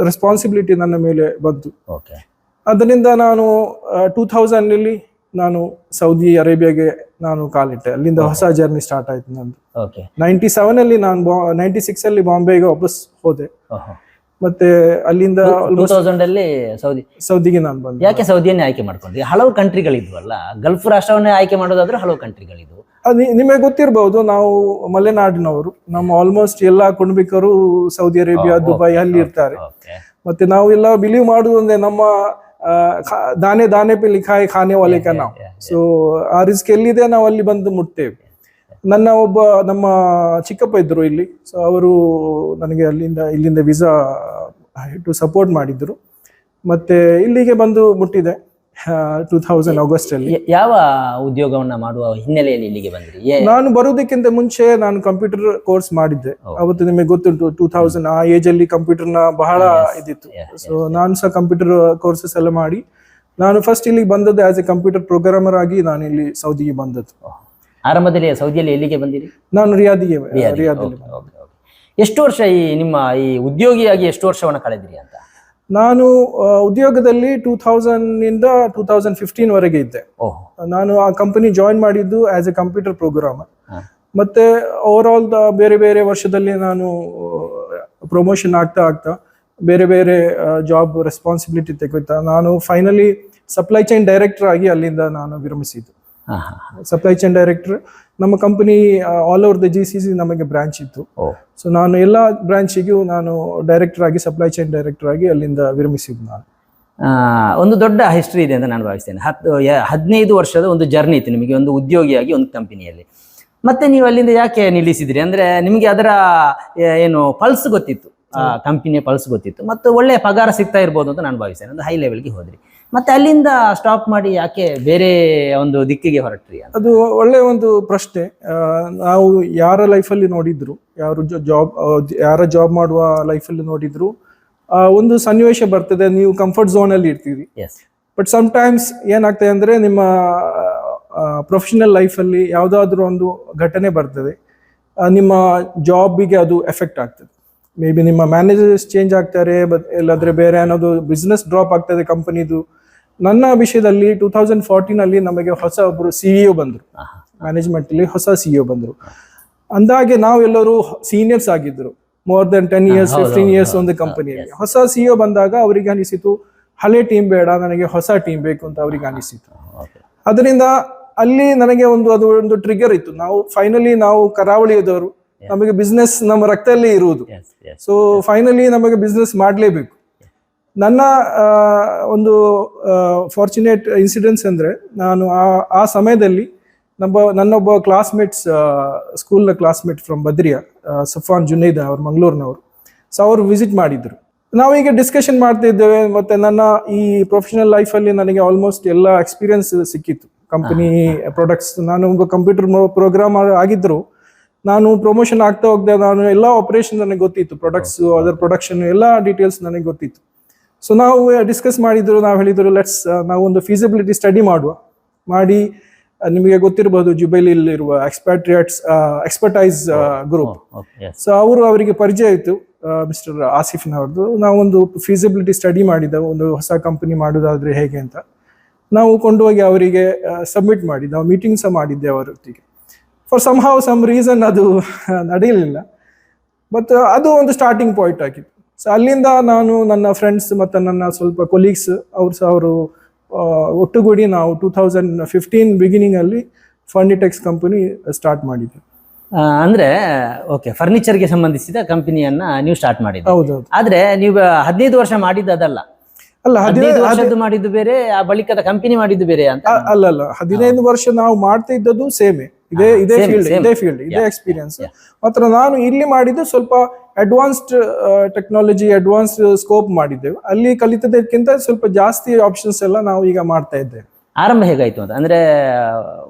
Speaker 3: ರೆಸ್ಪಾನ್ಸಿಬಿಲಿಟಿ ನನ್ನ ಮೇಲೆ ಬಂತು.
Speaker 2: ಓಕೆ
Speaker 3: ಅದರಿಂದ ನಾನು ಟೂ ಅಲ್ಲಿ ನಾನು ಸೌದಿ ಅರೇಬಿಯಾಗೆ ನಾನು ಕಾಲಿಟ್ಟೆ. ಅಲ್ಲಿಂದ ಹೊಸ ಜರ್ನಿ ಸ್ಟಾರ್ಟ್ ಆಯ್ತು ನಂದು. ನೈಂಟಿ ಸೆವೆನ್ ಅಲ್ಲಿ ನಾನು ನೈಂಟಿ ಸಿಕ್ಸ್ ಅಲ್ಲಿ ಬಾಂಬೆಗೆ ವಾಪಸ್ ಹೋದೆ. ಮತ್ತೆ ಅಲ್ಲಿಂದ
Speaker 2: ಟೂ ತೌಸಂಡ್ ಅಲ್ಲಿ ಸೌದಿ.
Speaker 3: ಸೌದಿಗೆ ನಾನು ಬಂದೆ.
Speaker 2: ಯಾಕೆ ಸೌದಿಯನ್ನೇ ಆಯ್ಕೆ ಮಾಡ್ಕೊಂಡ್ರಿ? ಹಲವು ಕಂಟ್ರಿಗಳಿದ್ವಲ್ಲ ಗಲ್ಫ್ ರಾಷ್ಟ್ರವನ್ನೇ ಆಯ್ಕೆ ಮಾಡೋದಾದ್ರೆ ಹಲವು ಕಂಟ್ರಿಗಳಿದ್ವು.
Speaker 3: ನಿಮಗೆ ಗೊತ್ತಿರಬಹುದು ನಾವು ಮಲೆನಾಡಿನವರು ನಮ್ಮ ಆಲ್ಮೋಸ್ಟ್ ಎಲ್ಲಾ ಕುಟುಂಬಿಕರು ಸೌದಿ ಅರೇಬಿಯಾ ದುಬೈ ಅಲ್ಲಿ ಇರ್ತಾರೆ. ಮತ್ತೆ ನಾವು ಎಲ್ಲ ಬಿಲೀವ್ ಮಾಡುದು ಅಂದ್ರೆ ನಮ್ಮ ದಾನೆ ದಾನೆ ಪೆ ಲಿಖಾಯಿ ಖಾನೆ ಒಲೆಕ ನಾವು. ಸೊ ಆ ರಿಸ್ಕ್ ಎಲ್ಲಿದೆ ನಾವು ಅಲ್ಲಿ ಬಂದು ಮುಟ್ತೇವೆ. ನನ್ನ ಒಬ್ಬ ನಮ್ಮ ಚಿಕ್ಕಪ್ಪ ಇದ್ದರು ಇಲ್ಲಿ. ಸೊ ಅವರು ನನಗೆ ಅಲ್ಲಿಂದ ಇಲ್ಲಿಂದ ವಿಸಾ ಟು ಸಪೋರ್ಟ್ ಮಾಡಿದ್ರು. ಮತ್ತೆ ಇಲ್ಲಿಗೆ ಬಂದು ಮುಟ್ಟಿದೆ ಟೂ ತೌಸಂಡ್ ಆಗಸ್ಟ್ ಅಲ್ಲಿ
Speaker 2: ಯಾವ ಉದ್ಯೋಗವನ್ನ ಮಾಡುವ ಹಿನ್ನೆಲೆಯಲ್ಲಿ ಇಲ್ಲಿಗೆ ಬಂದ್ರಿ?
Speaker 3: ನಾನು ಬರೋದಕ್ಕಿಂತ ಮುಂಚೆ ನಾನು ಕಂಪ್ಯೂಟರ್ ಕೋರ್ಸ್ ಮಾಡಿದ್ದೆ. ಅವತ್ತು ನಿಮಗೆ ಗೊತ್ತುಂಟು ಟೂ ತೌಸಂಡ್ ಆ ಏಜ್ ಅಲ್ಲಿ ಕಂಪ್ಯೂಟರ್ನ ಬಹಳ ಇದಿತ್ತು. ಸೊ ನಾನು ಸಹ ಕಂಪ್ಯೂಟರ್ ಕೋರ್ಸಸ್ ಎಲ್ಲ ಮಾಡಿ. ನಾನು ಫಸ್ಟ್ ಇಲ್ಲಿಗೆ ಬಂದದ್ದು ಆಸ್ ಎ ಕಂಪ್ಯೂಟರ್ ಪ್ರೋಗ್ರಾಮರ್ ಆಗಿ ನಾನು ಇಲ್ಲಿ ಸೌದಿಗೆ ಬಂದದ್ದು.
Speaker 2: ಆರಂಭದಲ್ಲಿ ಸೌದಿಯಲ್ಲಿ ಎಲ್ಲಿಗೆ ಬಂದಿರಿ?
Speaker 3: ನಾನು ರಿಯಾದಿಗೆ ರಿಯಾದಲ್ಲಿ.
Speaker 2: ಎಷ್ಟು ವರ್ಷ ಈ ನಿಮ್ಮ ಈ ಉದ್ಯೋಗಿಯಾಗಿ ಎಷ್ಟು ವರ್ಷವನ್ನು ಕಳೆದಿರಿ ಅಂತ?
Speaker 3: ನಾನು ಉದ್ಯೋಗದಲ್ಲಿ ಟೂ ತೌಸಂಡ್ ಇಂದ ಟೂ ತೌಸಂಡ್ ಫಿಫ್ಟೀನ್ ವರೆಗೆ ಇದ್ದೆ. ನಾನು ಆ ಕಂಪನಿ ಜಾಯಿನ್ ಮಾಡಿದ್ದು ಆಸ್ ಎ ಕಂಪ್ಯೂಟರ್
Speaker 2: ಪ್ರೋಗ್ರಾಮ್
Speaker 3: ಮತ್ತೆ ಓವರ್ ಆಲ್ ಬೇರೆ ಬೇರೆ ವರ್ಷದಲ್ಲಿ ನಾನು ಪ್ರಮೋಷನ್ ಆಗ್ತಾ ಆಗ್ತಾ ಬೇರೆ ಬೇರೆ ಜಾಬ್ ರೆಸ್ಪಾನ್ಸಿಬಿಲಿಟಿ ತೆಗೆತಾ ನಾನು ಫೈನಲಿ ಸಪ್ಲೈ ಚೈನ್ ಡೈರೆಕ್ಟರ್ ಆಗಿ ಅಲ್ಲಿಂದ ನಾನು ವಿರಮಿಸಿದ್ದು. ಸಪ್ಲೈ ಚೈನ್ ಡೈರೆಕ್ಟರ್ ನಮ್ಮ company all over the G C C ನಮಗೆ ಬ್ರಾಂಚ್ ಇತ್ತು. ಸೊ ನಾನು ಎಲ್ಲ ಬ್ರಾಂಚಿಗೂ ನಾನು ಡೈರೆಕ್ಟರ್ ಆಗಿ ಸಪ್ಲೈ ಚೈನ್ ಡೈರೆಕ್ಟರ್ ಆಗಿ ಅಲ್ಲಿಂದ ವಿರಮಿಸಿದ್ದು ನಾನು.
Speaker 2: ಒಂದು ದೊಡ್ಡ ಹಿಸ್ಟ್ರಿ ಇದೆ ಅಂತ ನಾನು ಭಾವಿಸ್ತೇನೆ. ಹತ್ತು ಹದಿನೈದು ವರ್ಷದ ಒಂದು ಜರ್ನಿ ಇತ್ತು ನಿಮಗೆ ಒಂದು ಉದ್ಯೋಗಿಯಾಗಿ ಒಂದು ಕಂಪನಿಯಲ್ಲಿ ಮತ್ತೆ ನೀವು ಅಲ್ಲಿಂದ ಯಾಕೆ ನಿಲ್ಲಿಸಿದ್ರಿ? ಅಂದ್ರೆ ನಿಮಗೆ ಅದರ ಏನು ಪಲ್ಸ್ ಗೊತ್ತಿತ್ತು. ಆ ಕಂಪನಿಯ ಪಲ್ಸ್ ಗೊತ್ತಿತ್ತು. ಮತ್ತು ಒಳ್ಳೆಯ ಪಗಾರ ಸಿಗ್ತಾ ಇರ್ಬೋದು ಅಂತ ನಾನು ಭಾವಿಸ್ತೇನೆ. ಒಂದು ಹೈ ಲೆವೆಲ್ಗೆ ಹೋದ್ರಿ. ಮತ್ತೆ ಅಲ್ಲಿಂದ ಸ್ಟಾಪ್ ಮಾಡಿ ಯಾಕೆ ಬೇರೆ ಒಂದು ದಿಕ್ಕಿಗೆ ಹೊರಟ್ರಿ ಅಂತ?
Speaker 3: ಅದು ಒಳ್ಳೆ ಒಂದು ಪ್ರಶ್ನೆ. ಆ, ನಾವು ಯಾರ ಲೈಫಲ್ಲಿ ನೋಡಿದ್ರು ಯಾರು ಜಾಬ್ ಯಾರ ಜಾಬ್ ಮಾಡುವ ಲೈಫಲ್ಲಿ ನೋಡಿದ್ರು ಆ, ಒಂದು ಸನ್ನಿವೇಶ ಬರ್ತದೆ ನೀವು ಕಂಫರ್ಟ್ ಝೋನಲ್ಲಿ ಇರ್ತೀರಿ.
Speaker 2: ಎಸ್
Speaker 3: ಬಟ್ ಟೈಮ್ಸ್ ಏನಾಗ್ತದೆ ಅಂದರೆ ನಿಮ್ಮ ಪ್ರೊಫೆಷನಲ್ ಲೈಫಲ್ಲಿ ಯಾವುದಾದ್ರೂ ಒಂದು ಘಟನೆ ಬರ್ತದೆ ಆ, ನಿಮ್ಮ ಜಾಬಿಗೆ ಅದು ಎಫೆಕ್ಟ್ ಆಗ್ತದೆ. ಮೇ ಬಿ ನಿಮ್ಮ ಮ್ಯಾನೇಜರ್ಸ್ ಚೇಂಜ್ ಆಗ್ತಾರೆ ಬಟ್ ಇಲ್ಲಾಂದ್ರೆ ಬೇರೆ ಅನ್ನೋದು ಬಿಸ್ನೆಸ್ ಡ್ರಾಪ್ ಆಗ್ತದೆ ಕಂಪನಿದು ನನ್ನ ವಿಷಯದಲ್ಲಿ ಟೂ ತೌಸಂಡ್ ಫೋರ್ಟೀನಲ್ಲಿ ನಮಗೆ ಹೊಸ ಒಬ್ಬರು ಸಿ ಇ ಮ್ಯಾನೇಜ್ಮೆಂಟ್ ಮ್ಯಾನೇಜ್ಮೆಂಟಲ್ಲಿ ಹೊಸ ಸಿ ಇ ಬಂದರು. ಅಂದಾಗೆ ನಾವೆಲ್ಲರೂ ಸೀನಿಯರ್ಸ್ ಆಗಿದ್ರು. More than
Speaker 2: ten
Speaker 3: years
Speaker 2: fifteen
Speaker 3: years ಒಂದು ಕಂಪನಿಯಲ್ಲಿ ಹೊಸ ಸಿ ಬಂದಾಗ ಅವರಿಗೆ ಅನಿಸಿತು ಹಳೆ ಟೀಮ್ ಬೇಡ ನನಗೆ ಹೊಸ ಟೀಮ್ ಬೇಕು ಅಂತ ಅವರಿಗೆ ಅನಿಸಿತು. ಅದರಿಂದ ಅಲ್ಲಿ ನನಗೆ ಒಂದು ಅದು ಒಂದು ಟ್ರಿಗರ್ ಇತ್ತು. ನಾವು ಫೈನಲಿ ನಾವು ಕರಾವಳಿಯದವರು ನಮಗೆ ಬಿಸ್ನೆಸ್ ನಮ್ಮ ರಕ್ತದಲ್ಲಿ ಇರುವುದು. ಸೊ ಫೈನಲಿ ನಮಗೆ ಬಿಸ್ನೆಸ್ ಮಾಡಲೇಬೇಕು. ನನ್ನ ಒಂದು ಫಾರ್ಚುನೇಟ್ ಇನ್ಸಿಡೆನ್ಸ್ ಅಂದರೆ ನಾನು ಆ ಆ ಸಮಯದಲ್ಲಿ ನಮ್ಮ ನನ್ನೊಬ್ಬ ಕ್ಲಾಸ್ಮೇಟ್ಸ್ ಸ್ಕೂಲ್ನ ಕ್ಲಾಸ್ಮೇಟ್ ಫ್ರಮ್ ಬದ್ರಿಯಾ ಸಫಾನ್ ಜುನೈದ ಅವ್ರು ಮಂಗಳೂರಿನವರು. ಸೊ ಅವರು ವಿಸಿಟ್ ಮಾಡಿದ್ರು. ಈಗ ಡಿಸ್ಕಷನ್ ಮಾಡ್ತಾ ಇದ್ದೇವೆ ಮತ್ತೆ ನನ್ನ ಈ ಪ್ರೊಫೆಷನಲ್ ಲೈಫಲ್ಲಿ ನನಗೆ ಆಲ್ಮೋಸ್ಟ್ ಎಲ್ಲ ಎಕ್ಸ್ಪೀರಿಯನ್ಸ್ ಸಿಕ್ಕಿತ್ತು. ಕಂಪನಿ ಪ್ರಾಡಕ್ಟ್ಸ್ ನಾನು ಒಬ್ಬ ಕಂಪ್ಯೂಟರ್ ಪ್ರೋಗ್ರಾಮ್ ಆಗಿದ್ದರು ನಾನು ಪ್ರಮೋಷನ್ ಆಗ್ತಾ ಹೋಗ್ದೆ ನಾನು ಎಲ್ಲ ಆಪರೇಷನ್ ನನಗೆ ಗೊತ್ತಿತ್ತು ಪ್ರಾಡಕ್ಟ್ಸ್ ಅದರ ಪ್ರೊಡಕ್ಷನ್ ಎಲ್ಲ ಡೀಟೇಲ್ಸ್ ನನಗೆ ಗೊತ್ತಿತ್ತು. ಸೊ ನಾವು ಡಿಸ್ಕಸ್ ಮಾಡಿದ್ರು ನಾವು ಹೇಳಿದ್ರು ಲೆಟ್ಸ್ ನಾವು ಒಂದು ಫೀಸಿಬಿಲಿಟಿ ಸ್ಟಡಿ ಮಾಡುವ. ಮಾಡಿ ನಿಮಗೆ ಗೊತ್ತಿರಬಹುದು ಜುಬೈಲಿರುವ ಎಕ್ಸ್ಪ್ಯಾಟ್ರಿಯಟ್ಸ್ ಎಕ್ಸ್ಪರ್ಟೈಸ್ ಗ್ರೂಪ್ ಸೊ ಅವರು ಅವರಿಗೆ ಪರಿಚಯ ಇತ್ತು ಮಿಸ್ಟರ್ ಆಸಿಫ್ನವ್ರದ್ದು. ನಾವೊಂದು ಫೀಸಿಬಿಲಿಟಿ ಸ್ಟಡಿ ಮಾಡಿದ ಒಂದು ಹೊಸ ಕಂಪನಿ ಮಾಡೋದಾದ್ರೆ ಹೇಗೆ ಅಂತ. ನಾವು ಕೊಂಡೋಗಿ ಅವರಿಗೆ ಸಬ್ಮಿಟ್ ಮಾಡಿ ನಾವು ಮೀಟಿಂಗ್ ಸಹ ಮಾಡಿದ್ದೆ ಅವರೊತ್ತಿಗೆ for some how some reason ಅದು [laughs] ನಡೆಯಲಿಲ್ಲ. ಬಟ್ ಅದು ಒಂದು ಸ್ಟಾರ್ಟಿಂಗ್ ಪಾಯಿಂಟ್ ಆಗಿತ್ತು. ಸೊ ಅಲ್ಲಿಂದ ನಾನು ನನ್ನ ಫ್ರೆಂಡ್ಸ್ ಮತ್ತು ನನ್ನ ಸ್ವಲ್ಪ ಕೊಲೀಗ್ಸ್ ಅವ್ರು ಸಹ ಅವರು ಒಟ್ಟುಗೂಡಿ ನಾವು ಟೂ ತೌಸಂಡ್ ಫಿಫ್ಟೀನ್ ಬಿಗಿನಿಂಗಲ್ಲಿ ಫರ್ನಿಟೆಕ್ಸ್ ಕಂಪನಿ ಸ್ಟಾರ್ಟ್ ಮಾಡಿದ್ವಿ
Speaker 2: ಅಂದ್ರೆ ಓಕೆ ಫರ್ನಿಚರ್ಗೆ ಸಂಬಂಧಿಸಿದ ಕಂಪನಿಯನ್ನ ನೀವು ಸ್ಟಾರ್ಟ್ ಮಾಡಿದ್ರಿ
Speaker 3: ಹೌದು
Speaker 2: ಆದ್ರೆ ನೀವು ಹದಿನೈದು ವರ್ಷ ಮಾಡಿದ್ದು ಅದಲ್ಲ.
Speaker 3: ಅಲ್ಲ
Speaker 2: ಹದಿನೈದು
Speaker 3: ಹದಿನೈದು
Speaker 2: ವರ್ಷದ್ದು ಮಾಡಿದ್ದು ಬೇರೆ ಆ ಬಳಿಕದ ಕಂಪನಿ ಮಾಡಿದ್ದು ಬೇರೆ ಅಂತ.
Speaker 3: ಅಲ್ಲ ಅಲ್ಲ ಹದಿನೈದು ವರ್ಷ ನಾವು ಮಾಡ್ತಾ ಇದ್ದದ್ದು ಸೇಮೆ ಇದೇ ಇದೇ ಫೀಲ್ಡ್. ಇದೇ ಫೀಲ್ಡ್ ಇದೇ ಎಕ್ಸ್ಪೀರಿಯನ್ಸ್ ಮಾತ್ರ ನಾನು ಇಲ್ಲಿ ಮಾಡಿದ್ದು ಸ್ವಲ್ಪ ಅಡ್ವಾನ್ಸ್ಡ್ ಟೆಕ್ನಾಲಜಿ ಅಡ್ವಾನ್ಸ್ ಸ್ಕೋಪ್ ಮಾಡಿದ್ದೆವು. ಅಲ್ಲಿ ಕಲಿತದಕ್ಕಿಂತ ಸ್ವಲ್ಪ ಜಾಸ್ತಿ ಆಪ್ಷನ್ಸ್ ಎಲ್ಲ ನಾವು ಈಗ ಮಾಡ್ತಾ ಇದ್ದೇವೆ.
Speaker 2: ಆರಂಭ ಹೇಗಾಯ್ತು ಅಂತ? ಅಂದ್ರೆ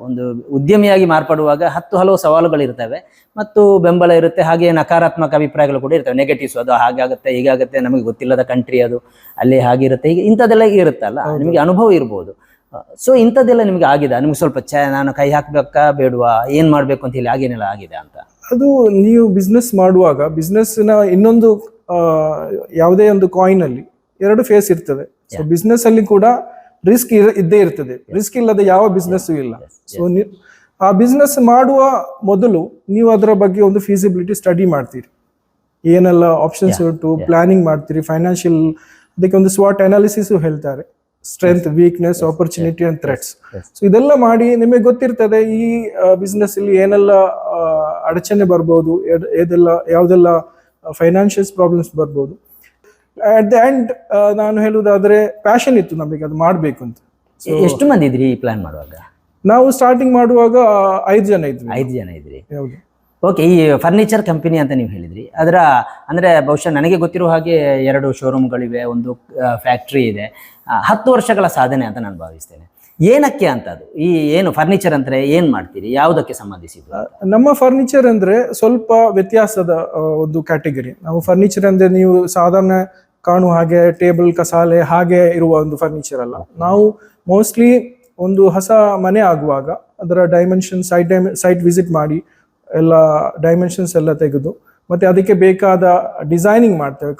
Speaker 2: ಒಂದು ಉದ್ಯಮಿಯಾಗಿ ಮಾರ್ಪಡುವಾಗ ಹತ್ತು ಹಲವು ಸವಾಲುಗಳು ಇರ್ತವೆ ಮತ್ತು ಬೆಂಬಲ ಇರುತ್ತೆ ಹಾಗೆ ನಕಾರಾತ್ಮಕ ಅಭಿಪ್ರಾಯಗಳು ಕೂಡ ಇರ್ತವೆ. ನೆಗೆಟಿವ್ಸ್ ಅದು ಹಾಗಾಗುತ್ತೆ ಹೀಗಾಗುತ್ತೆ ನಮಗೆ ಗೊತ್ತಿಲ್ಲದ ಕಂಟ್ರಿ ಅದು ಅಲ್ಲಿ ಹಾಗಿರುತ್ತೆ ಹೀಗೆ ಇಂಥದ್ದೆಲ್ಲ ಇರುತ್ತಲ್ಲ? ನಿಮಗೆ ಅನುಭವ ಇರ್ಬೋದು. ಸೊ ಇಂಥದ್ದೆಲ್ಲ ನಿಮಗೆ ಆಗಿದೆ? ನಿಮ್ಗೆ ಸ್ವಲ್ಪ ಚ ನಾನು ಕೈ ಹಾಕ್ಬೇಕಾ ಬೇಡವಾ? ಏನ್ ಮಾಡ್ಬೇಕು ಅಂತ ಹೇಳಿ ಆಗೇನೆಲ್ಲ ಆಗಿದೆ ಅಂತ?
Speaker 3: ಅದು ನೀವು ಬಿಸ್ನೆಸ್ ಮಾಡುವಾಗ ಬಿಸ್ನೆಸ್ನ ಇನ್ನೊಂದು ಯಾವುದೇ ಒಂದು ಕಾಯಿನ್ ಅಲ್ಲಿ ಎರಡು ಫೇಸ್ ಇರ್ತದೆ. ಸೊ ಬಿಸ್ನೆಸ್ ಅಲ್ಲಿ ಕೂಡ ರಿಸ್ಕ್ ಇದ್ದೇ ಇರ್ತದೆ. ರಿಸ್ಕ್ ಇಲ್ಲದ ಯಾವ ಬಿಸ್ನೆಸ್ ಇಲ್ಲ. ಸೊ ಆ ಬಿಸ್ನೆಸ್ ಮಾಡುವ ಮೊದಲು ನೀವು ಅದರ ಬಗ್ಗೆ ಒಂದು ಫೀಸಿಬಿಲಿಟಿ ಸ್ಟಡಿ ಮಾಡ್ತೀರಿ. ಏನೆಲ್ಲ ಆಪ್ಷನ್ಸ್ ಉಂಟು ಪ್ಲಾನಿಂಗ್ ಮಾಡ್ತೀರಿ ಫೈನಾನ್ಷಿಯಲ್ ಅದಕ್ಕೆ ಒಂದು ಸ್ವಾಟ್ ಅನಾಲಿಸಿಸ್ ಹೇಳ್ತಾರೆ. Strength weakness opportunity and
Speaker 2: threats.
Speaker 3: So ಇದೆಲ್ಲ ಮಾಡಿ ನಿಮಗೆ ಗೊತ್ತಿರ್ತದೆ ಈ ಬಿಸ್ನೆಸ್ ಅಲ್ಲಿ ಏನೆಲ್ಲ ಅಡಚಣೆ ಬರ್ಬೋದು ಏದೆಲ್ಲ ಯಾವುದೆಲ್ಲ ಫೈನಾನ್ಷಿಯಲ್ಸ್ ಪ್ರಾಬ್ಲಮ್ಸ್ ಬರ್ಬೋದು. ಅಟ್ ದ ಎಂಡ್ ನಾನು ಹೇಳುವುದಾದ್ರೆ ಪ್ಯಾಷನ್ ಇತ್ತು ನಮಗೆ ಅದು ಮಾಡಬೇಕು ಅಂತ.
Speaker 2: ಎಷ್ಟು ಮಂದಿ ಇದ್ರಿ ಈ ಪ್ಲಾನ್ ಮಾಡುವಾಗ?
Speaker 3: ನಾವು ಸ್ಟಾರ್ಟಿಂಗ್ ಮಾಡುವಾಗ ಐದು ಜನ ಇದ್ವಿ.
Speaker 2: ಐದು ಜನ ಇದ್ರಿ.
Speaker 3: ಹೌದು.
Speaker 2: ಓಕೆ ಈ ಫರ್ನಿಚರ್ ಕಂಪನಿ ಅಂತ ನೀವು ಹೇಳಿದ್ರಿ. ಅದರ ಅಂದ್ರೆ ಬಹುಶಃ ನನಗೆ ಗೊತ್ತಿರುವ ಹಾಗೆ ಎರಡು ಶೋರೂಮ್ಗಳಿವೆ ಒಂದು ಫ್ಯಾಕ್ಟ್ರಿ ಇದೆ. ಹತ್ತು ವರ್ಷಗಳ ಸಾಧನೆ ಅಂತ ನಾನು ಭಾವಿಸ್ತೇನೆ. ಏನಕ್ಕೆ ಅಂತ ಅದು ಈ ಏನು ಫರ್ನಿಚರ್ ಅಂದ್ರೆ ಏನ್ ಮಾಡ್ತೀರಿ? ಯಾವುದಕ್ಕೆ ಸಂಬಂಧಿಸಿದ
Speaker 3: ನಮ್ಮ ಫರ್ನಿಚರ್ ಅಂದ್ರೆ ಸ್ವಲ್ಪ ವ್ಯತ್ಯಾಸದ ಒಂದು ಕ್ಯಾಟಗರಿ ನಾವು ಫರ್ನಿಚರ್ ಅಂದ್ರೆ ನೀವು ಸಾಧಾರಣ ಕಾಣುವ ಹಾಗೆ ಟೇಬಲ್ ಕಸಾಲೆ ಹಾಗೆ ಇರುವ ಒಂದು ಫರ್ನಿಚರ್ ಅಲ್ಲ. ನಾವು ಮೋಸ್ಟ್ಲಿ ಒಂದು ಹೊಸ ಮನೆ ಆಗುವಾಗ ಅದರ ಡೈಮೆನ್ಷನ್ ಸೈಟ್ ಸೈಟ್ ವಿಸಿಟ್ ಮಾಡಿ ಎಲ್ಲ ಡೈಮೆನ್ಷನ್ಸ್ ಎಲ್ಲ ತೆಗೆದು ಮತ್ತು ಅದಕ್ಕೆ ಬೇಕಾದ ಡಿಸೈನಿಂಗ್ ಮಾಡ್ತೇವೆ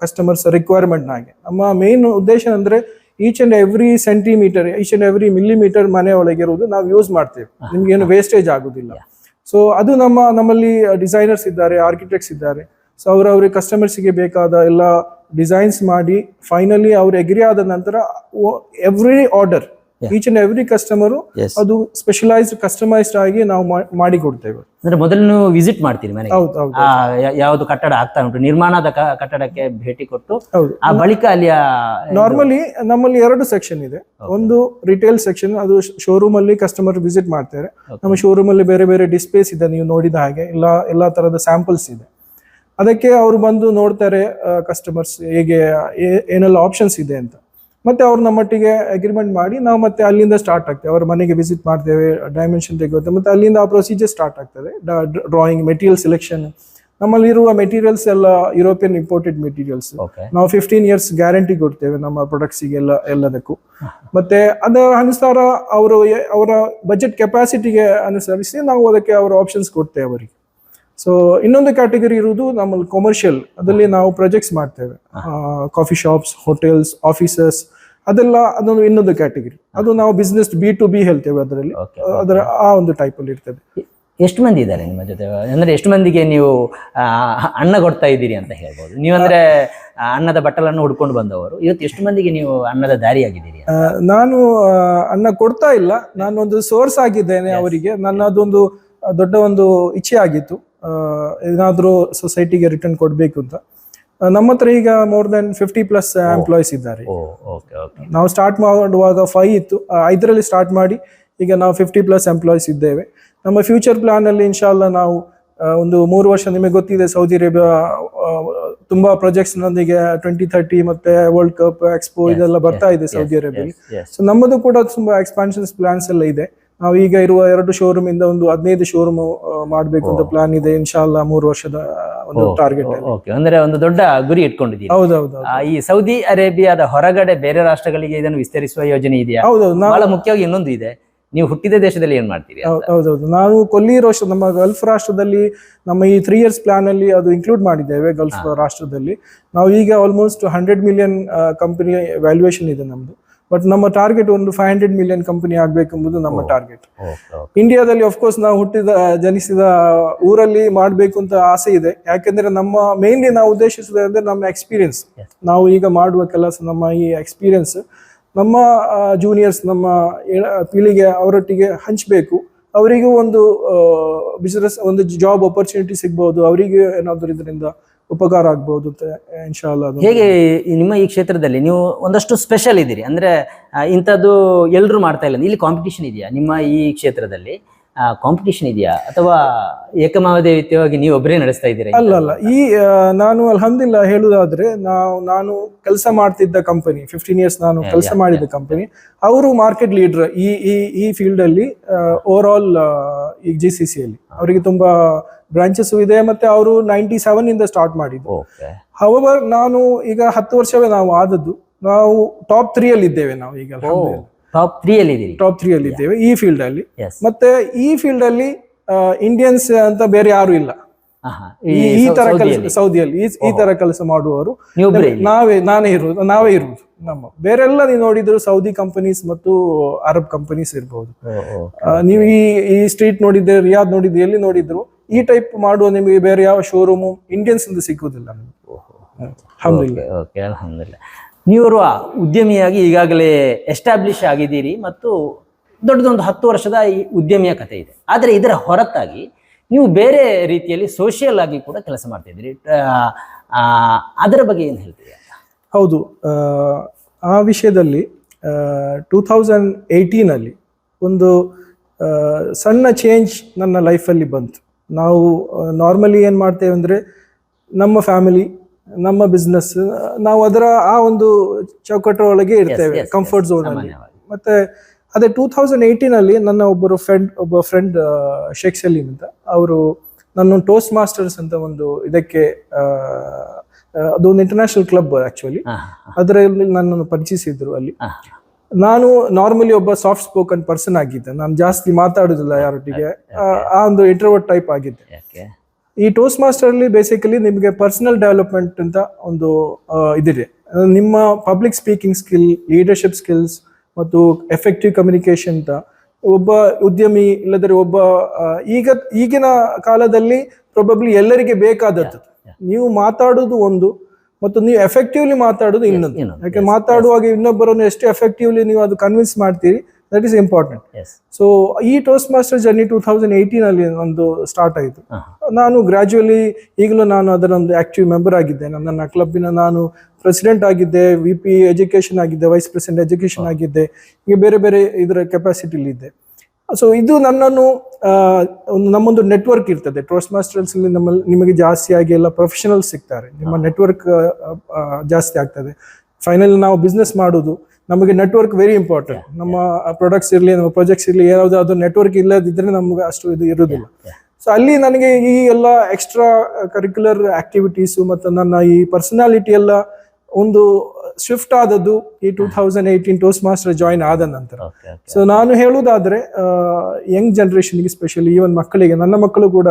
Speaker 3: ಕಸ್ಟಮರ್ಸ್ ರಿಕ್ವೈರ್ಮೆಂಟ್ನಾಗೆ ನಮ್ಮ ಮೇನ್ ಉದ್ದೇಶ ಅಂದರೆ each and every centimetre each and every millimetre ಮನೆ ಒಳಗೆ ಇರುವುದು ನಾವು ಯೂಸ್ ಮಾಡ್ತೇವೆ. ನಿಮಗೇನು ವೇಸ್ಟೇಜ್ ಆಗೋದಿಲ್ಲ. ಸೊ ಅದು ನಮ್ಮ ನಮ್ಮಲ್ಲಿ ಡಿಸೈನರ್ಸ್ ಇದ್ದಾರೆ ಆರ್ಕಿಟೆಕ್ಟ್ಸ್ ಇದ್ದಾರೆ. ಸೊ ಅವರವ್ರಿಗೆ ಕಸ್ಟಮರ್ಸಿಗೆ ಬೇಕಾದ ಎಲ್ಲ ಡಿಸೈನ್ಸ್ ಮಾಡಿ ಫೈನಲಿ ಅವ್ರು ಎಗ್ರಿ ಆದ ನಂತರ every order each and every
Speaker 2: customer
Speaker 3: ಅದು ಸ್ಪೆಷಲೈಸ್ಡ್ ಕಸ್ಟಮೈಸ್ಡ್ ಆಗಿ ನಾವು ಮಾಡಿ ಕೊಡ್ತೇವೆ.
Speaker 2: ಅಂದ್ರೆ ಮೊದಲು ನೀವು ವಿಸಿಟ್ ಮಾಡ್ತೀರಿ ಮನೆಗೆ? ಯಾವುದು ಕಟ್ಟಡ ಆಗ್ತಾ ಉಂಟು ನಿರ್ಮಾಣದ ಕಟ್ಟಡಕ್ಕೆ ಭೇಟಿ ಕೊಟ್ಟು ಆ ಬಳಿಕ ಅಲ್ಲಿ
Speaker 3: ನಾರ್ಮಲಿ ನಮ್ಮಲ್ಲಿ ಎರಡು ಸೆಕ್ಷನ್ ಇದೆ. ಒಂದು ರಿಟೇಲ್ ಸೆಕ್ಷನ್ ಅದು ಶೋರೂಮ್ ಅಲ್ಲಿ ಕಸ್ಟಮರ್ ವಿಸಿಟ್ ಮಾಡ್ತಾರೆ. ನಮ್ಮ ಶೋರೂಮ್ ಅಲ್ಲಿ ಬೇರೆ ಬೇರೆ ಡಿಸ್ಪ್ಲೇಸ್ ಇದೆ ನೀವು ನೋಡಿದ ಹಾಗೆ. ಎಲ್ಲ ಎಲ್ಲಾ ತರದ ಸ್ಯಾಂಪಲ್ಸ್ ಇದೆ. ಅದಕ್ಕೆ ಅವರು ಬಂದು ನೋಡ್ತಾರೆ ಕಸ್ಟಮರ್ಸ್ ಹೇಗೆ ಏನೆಲ್ಲ ಆಪ್ಷನ್ಸ್ ಇದೆ ಅಂತ. ಮತ್ತೆ ಅವ್ರು ನಮ್ಮೊಟ್ಟಿಗೆ ಅಗ್ರಿಮೆಂಟ್ ಮಾಡಿ ನಾವು ಮತ್ತೆ ಅಲ್ಲಿಂದ ಸ್ಟಾರ್ಟ್ ಆಗ್ತೇವೆ. ಅವ್ರ ಮನೆಗೆ ವಿಸಿಟ್ ಮಾಡ್ತೇವೆ ಡೈಮೆನ್ಷನ್ ತೆಗೆಯುತ್ತೆ ಮತ್ತೆ ಅಲ್ಲಿಂದ ಆ ಪ್ರೊಸೀಜರ್ ಸ್ಟಾರ್ಟ್ ಆಗ್ತದೆ. ಡ್ರಾಯಿಂಗ್ ಮೆಟೀರಿಯಲ್ ಸೆಲೆಕ್ಷನ್ ನಮ್ಮಲ್ಲಿರುವ ಮೆಟೀರಿಯಲ್ಸ್ ಎಲ್ಲ ಯುರೋಪಿಯನ್ ಇಂಪೋರ್ಟೆಡ್ ಮೆಟೀರಿಯಲ್ಸ್ ನಾವು ಫಿಫ್ಟೀನ್ ಇಯರ್ಸ್ ಗ್ಯಾರಂಟಿ ಕೊಡ್ತೇವೆ ನಮ್ಮ ಪ್ರೊಡಕ್ಟ್ಸಿಗೆಲ್ಲ ಎಲ್ಲದಕ್ಕೂ. ಮತ್ತೆ ಅದರ ಅನುಸಾರ ಅವರು ಅವರ ಬಜೆಟ್ ಕೆಪಾಸಿಟಿಗೆ ಅನುಸರಿಸಿ ನಾವು ಅದಕ್ಕೆ ಅವರ ಆಪ್ಷನ್ಸ್ ಕೊಡ್ತೇವೆ ಅವರಿಗೆ. ಸೊ ಇನ್ನೊಂದು ಕ್ಯಾಟಗರಿ ಇರುವುದು ನಮ್ಮಲ್ಲಿ ಕಮರ್ಷಿಯಲ್ ಅದರಲ್ಲಿ ನಾವು ಪ್ರಾಜೆಕ್ಟ್ಸ್ ಮಾಡ್ತೇವೆ. ಕಾಫಿ ಶಾಪ್ಸ್ ಹೋಟೆಲ್ಸ್ ಆಫೀಸಸ್ ಅದೆಲ್ಲ ಅದೊಂದು ಇನ್ನೊಂದು ಕ್ಯಾಟಗರಿ ಅದು ನಾವು ಬಿಸ್ನೆಸ್ ಬಿ ಟು ಬಿ ಹೇಳ್ತೇವೆ ಅದರಲ್ಲಿ. ಅದರ ಆ ಒಂದು ಟೈಪ್ ಅಲ್ಲಿ ಇರ್ತದೆ
Speaker 2: ಎಷ್ಟು ಮಂದಿ ಇದ್ದಾರೆ ನಿಮ್ಮ ಜೊತೆ? ಅಂದ್ರೆ ಎಷ್ಟು ಮಂದಿಗೆ ನೀವು ಅನ್ನ ಕೊಡ್ತಾ ಇದ್ದೀರಿ ಅಂತ ಹೇಳ್ಬೋದು. ನೀವಂದ್ರೆ ಅನ್ನದ ಬಟ್ಟಲನ್ನು ಹುಡ್ಕೊಂಡು ಬಂದವರು. ಇವತ್ತು ಎಷ್ಟು ಮಂದಿಗೆ ನೀವು ಅನ್ನದ ದಾರಿ
Speaker 3: ಆಗಿದ್ದೀರಿ ನಾನು ಅನ್ನ ಕೊಡ್ತಾ ಇಲ್ಲ. ನಾನೊಂದು ಸೋರ್ಸ್ ಆಗಿದ್ದೇನೆ ಅವರಿಗೆ. ನನ್ನ ಅದೊಂದು ದೊಡ್ಡ ಒಂದು ಇಚ್ಛೆ ಆಗಿತ್ತು. ಏನಾದರೂ ಸೊಸೈಟಿಗೆ ರಿಟರ್ನ್ ಕೊಡಬೇಕು ಅಂತ. ನಮ್ಮ ಹತ್ರ ಈಗ more than fifty plus employees ಇದ್ದಾರೆ.
Speaker 2: ಓಕೆ ಓಕೆ
Speaker 3: ನಾವು ಸ್ಟಾರ್ಟ್ ಮಾಡುವಾಗ ಫೈವ್ ಇತ್ತು. ಐದರಲ್ಲಿ ಸ್ಟಾರ್ಟ್ ಮಾಡಿ ಈಗ ನಾವು ಫಿಫ್ಟಿ ಪ್ಲಸ್ ಎಂಪ್ಲಾಯೀಸ್ ಇದ್ದೇವೆ. ನಮ್ಮ ಫ್ಯೂಚರ್ ಪ್ಲಾನ್ ಅಲ್ಲಿ ಇನ್ಶಾಲ್ಲ ನಾವು ಒಂದು ಮೂರು ವರ್ಷ ನಿಮಗೆ ಗೊತ್ತಿದೆ ಸೌದಿ ಅರೇಬಿಯಾ ತುಂಬಾ ಪ್ರಾಜೆಕ್ಟ್ಸ್ ನೊಂದಿಗೆ ಟ್ವೆಂಟಿ ಥರ್ಟಿ ಮತ್ತೆ ವರ್ಲ್ಡ್ ಕಪ್ ಎಕ್ಸ್ಪೋ ಇದೆಲ್ಲ ಬರ್ತಾ ಇದೆ ಸೌದಿ ಅರೇಬಿಯಾ ಸೊ ನಮ್ಮದು ಕೂಡ ತುಂಬಾ ಎಕ್ಸ್ಪಾನ್ಷನ್ಸ್ ಪ್ಲಾನ್ಸ್ ಎಲ್ಲ ಇದೆ. ನಾವು ಈಗ ಇರುವ ಎರಡು ಶೋರೂಮ್ ಇಂದ ಒಂದು ಹದಿನೈದು ಶೋರೂಮ್ ಮಾಡಬೇಕು ಅಂತ ಪ್ಲಾನ್ ಇದೆ ಇನ್ಶಾಲ್ಲ ಮೂರು ವರ್ಷದ ಒಂದು ಟಾರ್ಗೆಟ್
Speaker 2: ಓಕೆ ಅಂದ್ರೆ ಒಂದು ದೊಡ್ಡ ಗುರಿ ಇಟ್ಕೊಂಡಿದ್ದೀವಿ
Speaker 3: ಹೌದೌದು
Speaker 2: ಈ ಸೌದಿ ಅರೇಬಿಯಾದ ಹೊರಗಡೆ ಬೇರೆ ರಾಷ್ಟ್ರಗಳಿಗೆ ಇದನ್ನು ವಿಸ್ತರಿಸುವ ಯೋಜನೆ ಇದೆಯಾ?
Speaker 3: ಹೌದೌದು
Speaker 2: ಬಹಳ ಮುಖ್ಯವಾಗಿ ಇನ್ನೊಂದು ಇದೆ. ನೀವು ಹುಟ್ಟಿದ ದೇಶದಲ್ಲಿ ಏನ್ ಮಾಡ್ತೀರಿ
Speaker 3: ಹೌದೌದು. ನಾವು ಕೊಲ್ಲಿ ರಾಷ್ಟ್ರ ನಮ್ಮ ಗಲ್ಫ್ ರಾಷ್ಟ್ರದಲ್ಲಿ ನಮ್ಮ ಈ ತ್ರೀ ಇಯರ್ಸ್ ಪ್ಲಾನ್ ಅಲ್ಲಿ ಅದು ಇನ್ಕ್ಲೂಡ್ ಮಾಡಿದ್ದೇವೆ ಗಲ್ಫ್ ರಾಷ್ಟ್ರದಲ್ಲಿ. ನಾವು ಈಗ almost hundred million company valuation ಇದೆ ನಮ್ದು. ಬಟ್ ನಮ್ಮ ಟಾರ್ಗೆಟ್ ಒಂದು ಫೈವ್ ಹಂಡ್ರೆಡ್ ಮಿಲಿಯನ್ ಕಂಪನಿ ಆಗ್ಬೇಕೆಂಬುದು ನಮ್ಮ ಟಾರ್ಗೆಟ್ ಇಂಡಿಯಾದಲ್ಲಿ ಅಫ್ಕೋರ್ಸ್ ನಾವು ಹುಟ್ಟಿದ ಜನಿಸಿದ ಊರಲ್ಲಿ ಮಾಡಬೇಕು ಅಂತ ಆಸೆ ಇದೆ. ಯಾಕೆಂದ್ರೆ ನಮ್ಮ ಮೇನ್ಲಿ ನಾವು ಉದ್ದೇಶಿಸಿದೆ ಅಂದ್ರೆ ನಮ್ಮ ಎಕ್ಸ್ಪೀರಿಯನ್ಸ್ ನಾವು ಈಗ ಮಾಡುವ ಕೆಲಸ ನಮ್ಮ ಈ ಎಕ್ಸ್ಪೀರಿಯನ್ಸ್ ನಮ್ಮ ಜೂನಿಯರ್ಸ್ ನಮ್ಮ ಪೀಳಿಗೆ ಅವರೊಟ್ಟಿಗೆ ಹಂಚಬೇಕು. ಅವರಿಗೂ ಒಂದು ಬಿಸ್ನೆಸ್ ಒಂದು ಜಾಬ್ ಅಪರ್ಚುನಿಟಿ ಸಿಗ್ಬೋದು. ಅವರಿಗೆ ಏನಾದರೂ ಇದರಿಂದ ಉಪಕಾರ ಆಗ್ಬಹುದು
Speaker 2: ಹೇಗೆ ನಿಮ್ಮ ಈ ಕ್ಷೇತ್ರದಲ್ಲಿ ನೀವು ಒಂದಷ್ಟು ಸ್ಪೆಷಲ್ ಇದ್ದೀರಿ? ಅಂದ್ರೆ ಇಂಥದ್ದು ಎಲ್ಲರೂ ಮಾಡ್ತಾ ಇಲ್ಲ. ಇಲ್ಲಿ ಕಾಂಪಿಟೇಷನ್ ಇದೆಯಾ ನಿಮ್ಮ ಈ ಕ್ಷೇತ್ರದಲ್ಲಿ? ಕಾಂಪಿಟಿಷನ್ ಇದೆಯಾ? ಅಥವಾ ಏಕಮಾವದೇವಿತ್ಯವಾಗಿ ನೀವು ಒಬ್ಬರೇ ನಡೆಸ್ತಾ ಇದ್ದೀರಾ
Speaker 3: ಅಲ್ಲ ಅಲ್ಲ. ಈ ನಾನು ಅಲ್ಹಮ್ದಿಲ್ಲ ಹೇಳುದಾದ್ರೆ ನಾವು ನಾನು ಕೆಲಸ ಮಾಡ್ತಿದ್ದ ಕಂಪನಿ ಫಿಫ್ಟೀನ್ ಇಯರ್ಸ್ ನಾನು ಕೆಲಸ ಮಾಡಿದ್ದ ಕಂಪನಿ ಅವರು ಮಾರ್ಕೆಟ್ ಲೀಡರ್ ಈ ಈ ಈ ಫೀಲ್ಡ್ ಅಲ್ಲಿ ಓವರ್ ಆಲ್ ಈ ಜಿ ಸಿ ಸಿ ಅಲ್ಲಿ. ಅವರಿಗೆ ತುಂಬಾ ಬ್ರಾಂಚಸ್ ಇದೆ ಮತ್ತೆ ಅವರು ನೈಂಟಿ ಸೆವೆನ್ ಇಂದ ಸ್ಟಾರ್ಟ್ ಮಾಡಿದ್ದು. ಹವರ್ ನಾನು ಈಗ ಹತ್ತು ವರ್ಷವೇ ನಾವು ಆದದ್ದು ನಾವು ಟಾಪ್ ತ್ರೀ ಅಲ್ಲಿ ಇದ್ದೇವೆ ನಾವು ಈಗ
Speaker 2: ಟಾಪ್ ತ್ರೀ ಅಲ್ಲಿ
Speaker 3: ಟಾಪ್ ತ್ರೀ ಅಲ್ಲಿ ಇದ್ದೇವೆ ಈ ಫೀಲ್ಡ್ ಅಲ್ಲಿ. ಮತ್ತೆ ಈ ಫೀಲ್ಡ್ ಅಲ್ಲಿ ಇಂಡಿಯನ್ಸ್ ಅಂತ ಬೇರೆ ಯಾರು ಇಲ್ಲ. ಈ ತರ ಕೆಲಸ ಸೌದಿಯಲ್ಲಿ ಈ- ತರ ಕೆಲಸ ಮಾಡುವವರು.
Speaker 2: ನಾವೇ
Speaker 3: ನಾನೇ ಇರುವುದು ನಾವೇ ಇರುವುದು ನಮ್ಮ ಬೇರೆಲ್ಲ ನೀವು ನೋಡಿದ್ರು ಸೌದಿ ಕಂಪನೀಸ್ ಮತ್ತು ಅರಬ್ ಕಂಪನೀಸ್ ಇರಬಹುದು ನೀವು ಈ ಈ ಸ್ಟ್ರೀಟ್ ನೋಡಿದ್ರೆ ರಿಯಾದ್ ನೋಡಿದ್ದೆ ಎಲ್ಲಿ ನೋಡಿದ್ರು ಈ ಟೈಪ್ ಮಾಡುವ ನಿಮಗೆ ಬೇರೆ ಯಾವ ಶೋರೂಮು ಇಂಡಿಯನ್ಸ್ ಇಂದ ಸಿಕ್ಕುವುದಿಲ್ಲ ನಮ್ಗೆ. ಅಲ್ಹಮ್ದುಲಿಲ್ಲಾ.
Speaker 2: ನೀವರು ಉದ್ಯಮಿಯಾಗಿ ಈಗಾಗಲೇ ಎಸ್ಟಾಬ್ಲಿಷ್ ಆಗಿದ್ದೀರಿ ಮತ್ತು ದೊಡ್ಡದೊಂದು ಹತ್ತು ವರ್ಷದ ಈ ಉದ್ಯಮಿಯ ಕಥೆ ಇದೆ. ಆದರೆ ಇದರ ಹೊರತಾಗಿ ನೀವು ಬೇರೆ ರೀತಿಯಲ್ಲಿ ಸೋಷಿಯಲ್ ಆಗಿ ಕೂಡ ಕೆಲಸ ಮಾಡ್ತಿದ್ದೀರಿ ಅದರ ಬಗ್ಗೆ ಏನು ಹೇಳ್ತೀರಿ
Speaker 3: ಹೌದು. ಆ ವಿಷಯದಲ್ಲಿ ಟೂ ಥೌಸಂಡ್ ಏಯ್ಟೀನಲ್ಲಿ ಒಂದು ಸಣ್ಣ ಚೇಂಜ್ ನನ್ನ ಲೈಫಲ್ಲಿ ಬಂತು. ನಾವು ನಾರ್ಮಲಿ ಏನು ಮಾಡ್ತೇವೆ ಅಂದರೆ ನಮ್ಮ ಫ್ಯಾಮಿಲಿ ನಮ್ಮ ಬಿಸ್ನೆಸ್ ನಾವು ಅದರ ಆ ಒಂದು ಚೌಕಟ್ಟರ ಒಳಗೆ ಇರ್ತೇವೆ ಕಂಫರ್ಟ್ ಝೋನ್ ಅಲ್ಲಿ. ಮತ್ತೆ ಅದೇ ಟೂ ತೌಸಂಡ್ ಏಯ್ಟೀನಲ್ಲಿ ನನ್ನ ಒಬ್ಬರು ಫ್ರೆಂಡ್ ಒಬ್ಬ ಫ್ರೆಂಡ್ ಶೇಖ್ ಸಲೀಮ್ ಅಂತ ಅವರು ನನ್ನ ಟೋಸ್ಟ್ ಮಾಸ್ಟರ್ಸ್ ಅಂತ ಒಂದು ಇದಕ್ಕೆ ಅದೊಂದು ಇಂಟರ್ನ್ಯಾಷನಲ್ ಕ್ಲಬ್ ಆಕ್ಚುಲಿ ಅದರಲ್ಲಿ ನನ್ನನ್ನು ಪರಿಚಯಿಸಿದ್ರು ಅಲ್ಲಿ. ನಾನು ನಾರ್ಮಲಿ ಒಬ್ಬ ಸಾಫ್ಟ್ ಸ್ಪೋಕನ್ ಪರ್ಸನ್ ಆಗಿದ್ದೆ. ನಾನು ಜಾಸ್ತಿ ಮಾತಾಡುದಿಲ್ಲ ಯಾರೊಟ್ಟಿಗೆ. ಆ, ಒಂದು ಇಂಟರ್ವರ್ಟ್ ಟೈಪ್ ಆಗಿದ್ದೆ. ಈ ಟೋಸ್ಟ್ ಮಾಸ್ಟರ್ ಅಲ್ಲಿ ಬೇಸಿಕಲಿ ನಿಮಗೆ ಪರ್ಸನಲ್ ಡೆವಲಪ್ಮೆಂಟ್ ಅಂತ ಒಂದು ಇದಿದೆ. ನಿಮ್ಮ public speaking skill leadership skills ಮತ್ತು ಎಫೆಕ್ಟಿವ್ ಕಮ್ಯುನಿಕೇಶನ್ ಅಂತ ಒಬ್ಬ ಉದ್ಯಮಿ ಇಲ್ಲದ್ರೆ ಒಬ್ಬ ಈಗ ಈಗಿನ ಕಾಲದಲ್ಲಿ ಪ್ರೊಬಬ್ಲಿ ಎಲ್ಲರಿಗೆ ಬೇಕಾದದ್ದು. ನೀವು ಮಾತಾಡೋದು ಒಂದು ಮತ್ತು ನೀವು ಎಫೆಕ್ಟಿವ್ಲಿ ಮಾತಾಡೋದು ಇನ್ನೊಂದು, ಯಾಕೆ ಮಾತಾಡುವಾಗ ಇನ್ನೊಬ್ಬರನ್ನು ಎಷ್ಟು ಎಫೆಕ್ಟಿವ್ಲಿ ನೀವು ಅದು ಕನ್ವಿನ್ಸ್ ಮಾಡ್ತೀರಿ? ದಟ್ ಈಸ್ ಇಂಪಾರ್ಟೆಂಟ್ ಸೊ ಈ Toastmaster journey two thousand eighteen ಅಲ್ಲಿ ಒಂದು ಸ್ಟಾರ್ಟ್ ಆಯಿತು. ನಾನು ಗ್ರಾಜುವಲಿ ಈಗಲೂ ನಾನು ಅದರ ಒಂದು ಆಕ್ಟಿವ್ ಮೆಂಬರ್ ಆಗಿದ್ದೆ ನನ್ನ ಕ್ಲಬ್ಬಿನ ನಾನು ಪ್ರೆಸಿಡೆಂಟ್ ಆಗಿದ್ದೆ ವಿ ಪಿ ಎಜುಕೇಶನ್ ಆಗಿದ್ದೆ ವೈಸ್ ಪ್ರೆಸಿಡೆಂಟ್ ಎಜುಕೇಶನ್ ಆಗಿದ್ದೆ. ಹೀಗೆ ಬೇರೆ ಬೇರೆ ಇದರ ಕೆಪಾಸಿಟಿಲಿ ಇದ್ದೆ. ಸೊ ಇದು ನನ್ನನ್ನು ನಮ್ಮೊಂದು ನೆಟ್ವರ್ಕ್ ಇರ್ತದೆ. ಟೋಸ್ಟ್ ಮಾಸ್ಟರ್ಸ್ ಅಲ್ಲಿ ನಮ್ಮಲ್ಲಿ ನಿಮಗೆ ಜಾಸ್ತಿ ಆಗಿ ಎಲ್ಲ ಪ್ರೊಫೆಷನಲ್ ಸಿಗ್ತಾರೆ. ನಿಮ್ಮ ನೆಟ್ವರ್ಕ್ ಜಾಸ್ತಿ ಆಗ್ತದೆ. ಫೈನಲ್ ನಾವು ಬಿಸ್ನೆಸ್ ಮಾಡೋದು. ನಮಗೆ ನೆಟ್ವರ್ಕ್ ವೆರಿ ಇಂಪಾರ್ಟೆಂಟ್ ನಮ್ಮ ಪ್ರಾಡಕ್ಟ್ಸ್ ಇರಲಿ ನಮ್ಮ ಪ್ರಾಜೆಕ್ಟ್ಸ್ ಇರಲಿ ಯಾವುದಾದ್ರು ನೆಟ್ವರ್ಕ್ ಇಲ್ಲದಿದ್ರೆ ನಮ್ಗೆ ಅಷ್ಟು ಇದು ಇರೋದಿಲ್ಲ. ಸೊ ಅಲ್ಲಿ ನನಗೆ ಈ ಎಲ್ಲ ಎಕ್ಸ್ಟ್ರಾ ಕರಿಕ್ಯುಲರ್ ಆಕ್ಟಿವಿಟೀಸು ಮತ್ತು ನನ್ನ ಈ ಪರ್ಸನಾಲಿಟಿ ಎಲ್ಲ ಒಂದು ಶಿಫ್ಟ್ ಆದದ್ದು ಈ two thousand eighteen Toastmaster join ಆದ ನಂತರ. ಸೊ ನಾನು ಹೇಳುವುದಾದ್ರೆ ಯಂಗ್ ಜನ್ರೇಷನ್ಗೆ ಸ್ಪೆಷಲಿ ಈವನ್ ಮಕ್ಕಳಿಗೆ ನನ್ನ ಮಕ್ಕಳು ಕೂಡ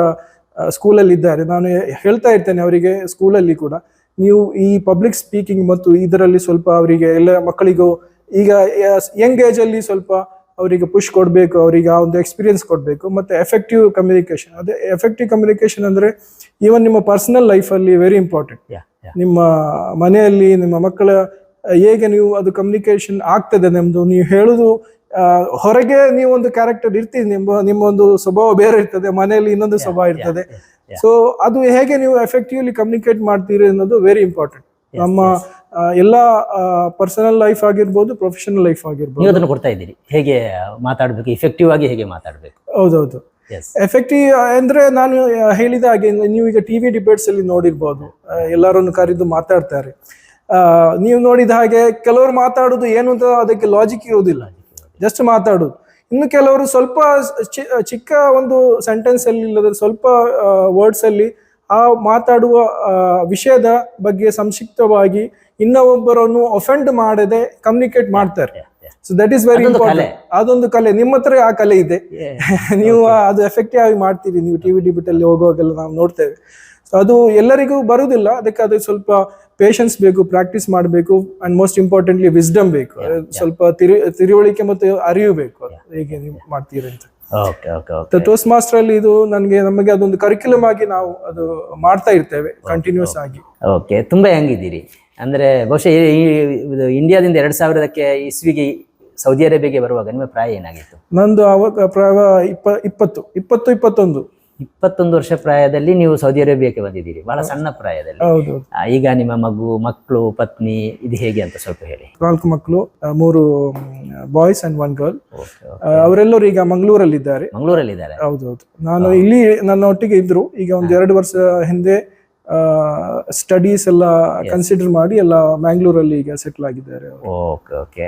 Speaker 3: ಸ್ಕೂಲಲ್ಲಿ ಇದ್ದಾರೆ. ನಾನು ಹೇಳ್ತಾ ಇರ್ತೇನೆ ಅವರಿಗೆ ಸ್ಕೂಲಲ್ಲಿ ಕೂಡ. ನೀವು ಈ ಪಬ್ಲಿಕ್ ಸ್ಪೀಕಿಂಗ್ ಮತ್ತು ಇದರಲ್ಲಿ ಸ್ವಲ್ಪ ಅವರಿಗೆ ಎಲ್ಲ ಮಕ್ಕಳಿಗೂ ಈಗ ಯಂಗ್ ಏಜ್ ಅಲ್ಲಿ ಸ್ವಲ್ಪ ಅವರಿಗೆ ಪುಷ್ ಕೊಡಬೇಕು ಅವರಿಗೆ ಆ ಒಂದು ಎಕ್ಸ್ಪೀರಿಯನ್ಸ್ ಕೊಡಬೇಕು ಮತ್ತೆ ಎಫೆಕ್ಟಿವ್ ಕಮ್ಯುನಿಕೇಶನ್ ಅದೇ ಎಫೆಕ್ಟಿವ್ ಕಮ್ಯುನಿಕೇಶನ್ ಅಂದ್ರೆ ಈವನ್ ನಿಮ್ಮ ಪರ್ಸನಲ್ ಲೈಫಲ್ಲಿ ವೆರಿ ಇಂಪಾರ್ಟೆಂಟ್ ನಿಮ್ಮ ಮನೆಯಲ್ಲಿ ನಿಮ್ಮ ಮಕ್ಕಳ ಹೇಗೆ ನೀವು ಅದು ಕಮ್ಯುನಿಕೇಶನ್ ಆಗ್ತದೆ ನಿಮ್ಮದು ನೀವು ಹೇಳುದು ಹೊರಗೆ ನೀವು ಒಂದು ಕ್ಯಾರೆಕ್ಟರ್ ಇರ್ತೀನಿ ನಿಮ್ಮ ನಿಮ್ಮ ಒಂದು ಸ್ವಭಾವ ಬೇರೆ ಇರ್ತದೆ ಮನೆಯಲ್ಲಿ ಇನ್ನೊಂದು ಸ್ವಭಾವ ಇರ್ತದೆ. ಸೊ ಅದು ಹೇಗೆ ನೀವು ಎಫೆಕ್ಟಿವ್ಲಿ ಕಮ್ಯುನಿಕೇಟ್ ಮಾಡ್ತೀರಿ ಅನ್ನೋದು ವೆರಿ ಇಂಪಾರ್ಟೆಂಟ್ ನಮ್ಮ ಎಲ್ಲ ಪರ್ಸನಲ್ ಲೈಫ್ ಆಗಿರ್ಬೋದು ಪ್ರೊಫೆಷನಲ್ ಲೈಫ್
Speaker 2: ನೀವು
Speaker 3: ಆಗಿರ್ಬೋದು
Speaker 2: ಅದನ್ನು ಕೊಡ್ತಾ ಇದ್ದೀರಿ. ಹೇಗೆ ಮಾತಾಡಬೇಕು ಇಫೆಕ್ಟಿವ್ ಆಗಿ ಹೇಗೆ ಮಾತಾಡಬೇಕು?
Speaker 3: ಹೌದೌದು. ಎಫೆಕ್ಟಿವ್ ಅಂದ್ರೆ ನಾನು ಹೇಳಿದ ಹಾಗೆ ನೀವು ಈಗ ಟಿವಿ ಡಿಬೇಟ್ಸ್ ಅಲ್ಲಿ ನೋಡಿರ್ಬೋದು. ಎಲ್ಲರನ್ನು ಕರೆದು ಮಾತಾಡ್ತಾರೆ. ನೀವು ನೋಡಿದ ಹಾಗೆ ಕೆಲವರು ಮಾತಾಡೋದು ಏನು ಅಂತ ಅದಕ್ಕೆ ಲಾಜಿಕ್ ಇರೋದಿಲ್ಲ ಜಸ್ಟ್ ಮಾತಾಡೋದು. ಇನ್ನು ಕೆಲವರು ಸ್ವಲ್ಪ ಚಿಕ್ಕ ಒಂದು ಸೆಂಟೆನ್ಸ್ ಅಲ್ಲಿ ಇಲ್ಲದ ಸ್ವಲ್ಪ ವರ್ಡ್ಸ್ ಅಲ್ಲಿ ಆ ಮಾತಾಡುವ ವಿಷಯದ ಬಗ್ಗೆ ಸಂಕ್ಷಿಪ್ತವಾಗಿ ಇನ್ನೊಬ್ಬರನ್ನು ಅಫೆಂಡ್ ಮಾಡದೆ ಕಮ್ಯುನಿಕೇಟ್ ಮಾಡ್ತಾರೆ. ಸೊ ದಟ್ ಈಸ್ ವೆರಿ
Speaker 2: ಅದೊಂದು
Speaker 3: ಇಂಪಾರ್ಟೆಂಟ್ ಅದೊಂದು ಕಲೆ. ನಿಮ್ಮ ಹತ್ರ ಆ ಕಲೆ ಇದೆ. [laughs] ನೀವು ಅದು ಎಫೆಕ್ಟಿವ್ ಆಗಿ ಮಾಡ್ತೀರಿ? ನೀವು ಟಿವಿ ಡಿಬಿಟ್ ಅಲ್ಲಿ ಹೋಗುವಾಗೆಲ್ಲ ನಾವು ನೋಡ್ತೇವೆ. ಸೊ ಅದು ಎಲ್ಲರಿಗೂ ಬರುವುದಿಲ್ಲ. ಅದಕ್ಕೆ ಅದು ಸ್ವಲ್ಪ ಪೇಷನ್ಸ್ ಬೇಕು ಪ್ರಾಕ್ಟೀಸ್ ಮಾಡಬೇಕು ಅಂಡ್ ಮೋಸ್ಟ್ ಇಂಪಾರ್ಟೆಂಟ್ಲಿ ವಿಸ್ಡಮ್ ಬೇಕು. ಸ್ವಲ್ಪ ತಿರು ತಿಳುವಳಿಕೆ ಮತ್ತು ಅರಿವು ಬೇಕು. ಹೇಗೆ ನೀವು ಮಾಡ್ತೀರಿ ಅಂತ. ಟೋಸ್ಟ್ ಮಾಸ್ಟರ್ ಅಲ್ಲಿ ಇದು ನನಗೆ ನಮಗೆ ಅದೊಂದು ಕರಿಕ್ಯುಲಮ್ ಆಗಿ ನಾವು ಅದು ಮಾಡ್ತಾ ಇರ್ತೇವೆ ಕಂಟಿನ್ಯೂಸ್ ಆಗಿ.
Speaker 2: ಓಕೆ ತುಂಬಾ ಹೆಂಗಿದ್ದೀರಿ ಅಂದ್ರೆ ಬಹುಶಃ ಇಂಡಿಯಾದಿಂದ ಎರಡ್ ಸಾವಿರದಕ್ಕೆ ಇಸ್ವಿಗೆ ಸೌದಿ ಅರೇಬಿಯಾಗೆ ಬರುವಾಗ ನಿಮ್ಮ ಪ್ರಾಯ ಏನಾಗಿತ್ತು?
Speaker 3: ನಂದು ಅವಾಗ ಪ್ರಾಯ ಇಪ್ಪ ಇಪ್ಪತ್ತು ಇಪ್ಪತ್ತು ಇಪ್ಪತ್ತೊಂದು.
Speaker 2: ಇಪ್ಪತ್ತೊಂದು ವರ್ಷ ಪ್ರಾಯದಲ್ಲಿ ನೀವು ಸೌದಿ ಅರೇಬಿಯಾಕ್ಕೆ ಬಂದಿದ್ದೀರಿ. ಬಹಳ ಸಣ್ಣ ಪ್ರಾಯದಲ್ಲಿ.
Speaker 3: ಹೌದು
Speaker 2: ಆ, ಈಗ ನಿಮ್ಮ ಮಗು ಮಕ್ಕಳು ಪತ್ನಿ ಇದು ಹೇಗೆ ಅಂತ ಸ್ವಲ್ಪ ಹೇಳಿ.
Speaker 3: ನಾಲ್ಕು ಮಕ್ಕಳು ಮೂರು ಬಾಯ್ಸ್ ಅಂಡ್ ಒನ್ ಗರ್ಲ್ ಅವರೆಲ್ಲರೂ ಈಗ ಮಂಗಳೂರಲ್ಲಿ ಇದ್ದಾರೆ
Speaker 2: ಮಂಗಳೂರಲ್ಲಿ ಇದ್ದಾರೆ
Speaker 3: ಹೌದೌದು ನಾನು ಇಲ್ಲಿ ನನ್ನ ಒಟ್ಟಿಗೆ ಇದ್ರು. ಈಗ ಒಂದು ಎರಡು ವರ್ಷ ಹಿಂದೆ ಸ್ಟಡೀಸ್ ಎಲ್ಲ ಕನ್ಸಿಡರ್ ಮಾಡಿ ಎಲ್ಲ ಮ್ಯಾಂಗ್ಳೂರಲ್ಲಿ ಈಗ ಸೆಟ್ಲ್ ಆಗಿದ್ದಾರೆ ಅವರು.
Speaker 2: Okay okay.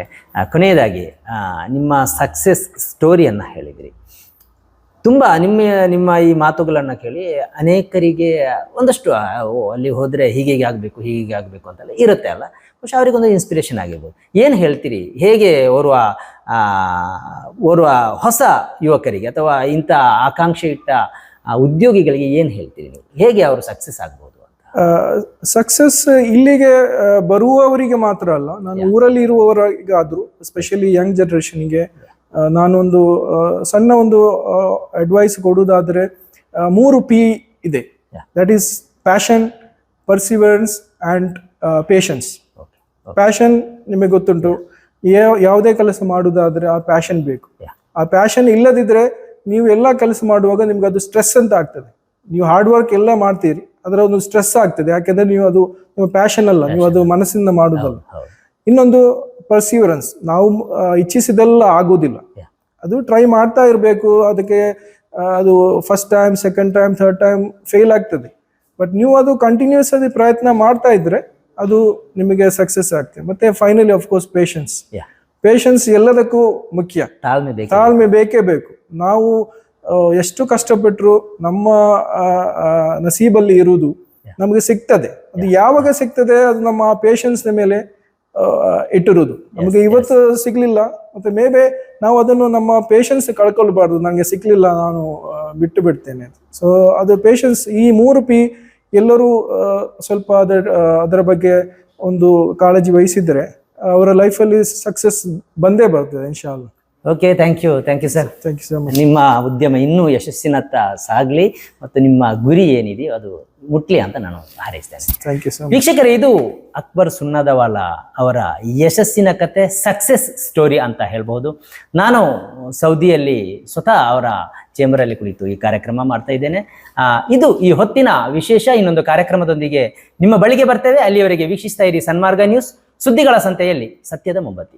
Speaker 2: ಕೊನೆಯದಾಗಿ ಆ, ನಿಮ್ಮ ಸಕ್ಸಸ್ ಸ್ಟೋರಿಯನ್ನು ಹೇಳಿದ್ರಿ. ತುಂಬ ನಿಮ್ಮ ನಿಮ್ಮ ಈ ಮಾತುಗಳನ್ನು ಕೇಳಿ ಅನೇಕರಿಗೆ ಒಂದಷ್ಟು ಓ ಅಲ್ಲಿ ಹೋದರೆ ಹೀಗೆ ಆಗಬೇಕು ಹೀಗೆ ಆಗಬೇಕು ಅಂತೆಲ್ಲ ಇರುತ್ತೆ ಅಲ್ಲ? ಬಹುಶಃ ಅವರಿಗೊಂದು ಇನ್ಸ್ಪಿರೇಷನ್ ಆಗಿರ್ಬೋದು. ಏನು ಹೇಳ್ತೀರಿ? ಹೇಗೆ ಓರ್ವ ಆ, ಓರ್ವ ಹೊಸ ಯುವಕರಿಗೆ ಅಥವಾ ಇಂಥ ಆಕಾಂಕ್ಷೆ ಇಟ್ಟ ಉದ್ಯೋಗಿಗಳಿಗೆ ಏನು ಹೇಳ್ತೀರಿ ನೀವು? ಹೇಗೆ ಅವರು ಸಕ್ಸಸ್ ಆಗ್ಬೋದು ಅಂತ?
Speaker 3: ಸಕ್ಸಸ್ ಇಲ್ಲಿಗೆ ಬರುವವರಿಗೆ ಮಾತ್ರ ಅಲ್ಲ. ನಾನು ಊರಲ್ಲಿ ಇರುವವರಿಗಾದ್ರು ಸ್ಪೆಷಲಿ ಯಂಗ್ ಜನರೇಷನ್ಗೆ ನಾನೊಂದು ಸಣ್ಣ ಒಂದು ಅಡ್ವೈಸ್ ಕೊಡುವುದಾದ್ರೆ ಮೂರು ಪಿ ಇದೆ. That is passion perseverance and
Speaker 2: patience
Speaker 3: passion ನಿಮಗೆ ಗೊತ್ತುಂಟು. ಯಾವ ಯಾವುದೇ ಕೆಲಸ ಮಾಡುವುದಾದ್ರೆ ಆ ಪ್ಯಾಷನ್ ಬೇಕು. ಆ ಪ್ಯಾಷನ್ ಇಲ್ಲದಿದ್ರೆ ನೀವು ಎಲ್ಲ ಕೆಲಸ ಮಾಡುವಾಗ ನಿಮ್ಗೆ ಅದು ಸ್ಟ್ರೆಸ್ ಅಂತ ಆಗ್ತದೆ. ನೀವು ಹಾರ್ಡ್ ವರ್ಕ್ ಎಲ್ಲ ಮಾಡ್ತೀರಿ ಅದರ ಒಂದು ಸ್ಟ್ರೆಸ್ ಆಗ್ತದೆ. ಯಾಕೆಂದ್ರೆ ನೀವು ಅದು ನಿಮ್ಮ ಪ್ಯಾಷನ್ ಅಲ್ಲ. ನೀವು ಅದು ಮನಸ್ಸಿಂದ ಮಾಡುವುದಲ್ಲ ಇನ್ನೊಂದು ಪರ್ಸೀವರೆನ್ಸ್ ನಾವು ಇಚ್ಛಿಸಿದೆಲ್ಲ ಆಗೋದಿಲ್ಲ ಅದು ಟ್ರೈ ಮಾಡ್ತಾ ಇರಬೇಕು ಅದಕ್ಕೆ ಅದು first time second time third time fail ಆಗ್ತದೆ. ಬಟ್ ನೀವು ಅದು ಕಂಟಿನ್ಯೂಸ್ ಆಗಿ ಪ್ರಯತ್ನ ಮಾಡ್ತಾ ಇದ್ರೆ ಅದು ನಿಮಗೆ ಸಕ್ಸಸ್ ಆಗ್ತದೆ. ಮತ್ತೆ finally of course
Speaker 2: patience
Speaker 3: patience ಎಲ್ಲದಕ್ಕೂ ಮುಖ್ಯ.
Speaker 2: ತಾಳ್ಮೆ ಬೇಕು
Speaker 3: ತಾಳ್ಮೆ ಬೇಕೇ. ಬೇಕು ನಾವು ಎಷ್ಟು ಕಷ್ಟಪಟ್ಟರು ನಮ್ಮ ನಸೀಬಲ್ಲಿ ಇರುವುದು ನಮಗೆ ಸಿಗ್ತದೆ. ಅದು ಯಾವಾಗ ಸಿಗ್ತದೆ ಅದು ನಮ್ಮ ಪೇಷನ್ಸ್ ಮೇಲೆ ಆ, ಇಟ್ಟಿರುವುದು. ನಮಗೆ ಇವತ್ತು ಸಿಗ್ಲಿಲ್ಲ. ಮತ್ತೆ ಮೇ ಬಿ ನಾವು ಅದನ್ನು ನಮ್ಮ ಪೇಷನ್ಸ್ ಕಳ್ಕೊಳ್ಬಾರ್ದು. ನನಗೆ ಸಿಗ್ಲಿಲ್ಲ ನಾನು ಬಿಟ್ಟು ಬಿಡ್ತೇನೆ ಸೊ ಅದು ಪೇಷನ್ಸ್ ಈ ಮೂರು ಪಿ ಎಲ್ಲರೂ ಸ್ವಲ್ಪ ಅದರ ಅದರ ಬಗ್ಗೆ ಒಂದು ಕಾಳಜಿ ವಹಿಸಿದರೆ ಅವರ ಲೈಫಲ್ಲಿ ಸಕ್ಸಸ್ ಬಂದೇ ಬರ್ತದೆ ಇನ್ಶಾಲ್ಲ
Speaker 2: okay thank you thank you sir
Speaker 3: thank you so much
Speaker 2: ನಿಮ್ಮ ಉದ್ಯಮ ಇನ್ನೂ ಯಶಸ್ಸಿನತ್ತ ಸಾಗಲಿ ಮತ್ತು ನಿಮ್ಮ ಗುರಿ ಏನಿದೆಯೋ ಅದು ಮುಟ್ಲಿ ಅಂತ ನಾನು ಹಾರೈಸ್ತೇನೆ.
Speaker 3: ಥ್ಯಾಂಕ್ ಯು ಸೊ ಮಚ್
Speaker 2: ವೀಕ್ಷಕರೇ ಇದು ಅಕ್ಬರ್ ಸುನ್ನದವಾಲ ಅವರ ಯಶಸ್ಸಿನ ಕತೆ ಸಕ್ಸಸ್ ಸ್ಟೋರಿ ಅಂತ ಹೇಳ್ಬೋದು. ನಾನು ಸೌದಿಯಲ್ಲಿ ಸ್ವತಃ ಅವರ ಚೇಂಬರಲ್ಲಿ ಕುಳಿತು ಈ ಕಾರ್ಯಕ್ರಮ ಮಾಡ್ತಾ ಇದ್ದೇನೆ. ಇದು ಈ ಹೊತ್ತಿನ ವಿಶೇಷ ಇನ್ನೊಂದು ಕಾರ್ಯಕ್ರಮದೊಂದಿಗೆ ನಿಮ್ಮ ಬಳಿಗೆ ಬರ್ತೇವೆ. ಅಲ್ಲಿಯವರೆಗೆ ವೀಕ್ಷಿಸ್ತಾ ಇರಿ ಸನ್ಮಾರ್ಗ ನ್ಯೂಸ್ ಸುದ್ದಿಗಳ ಸಂತೆಯಲ್ಲಿ ಸತ್ಯದ ಮೊಂಬತ್ತಿ.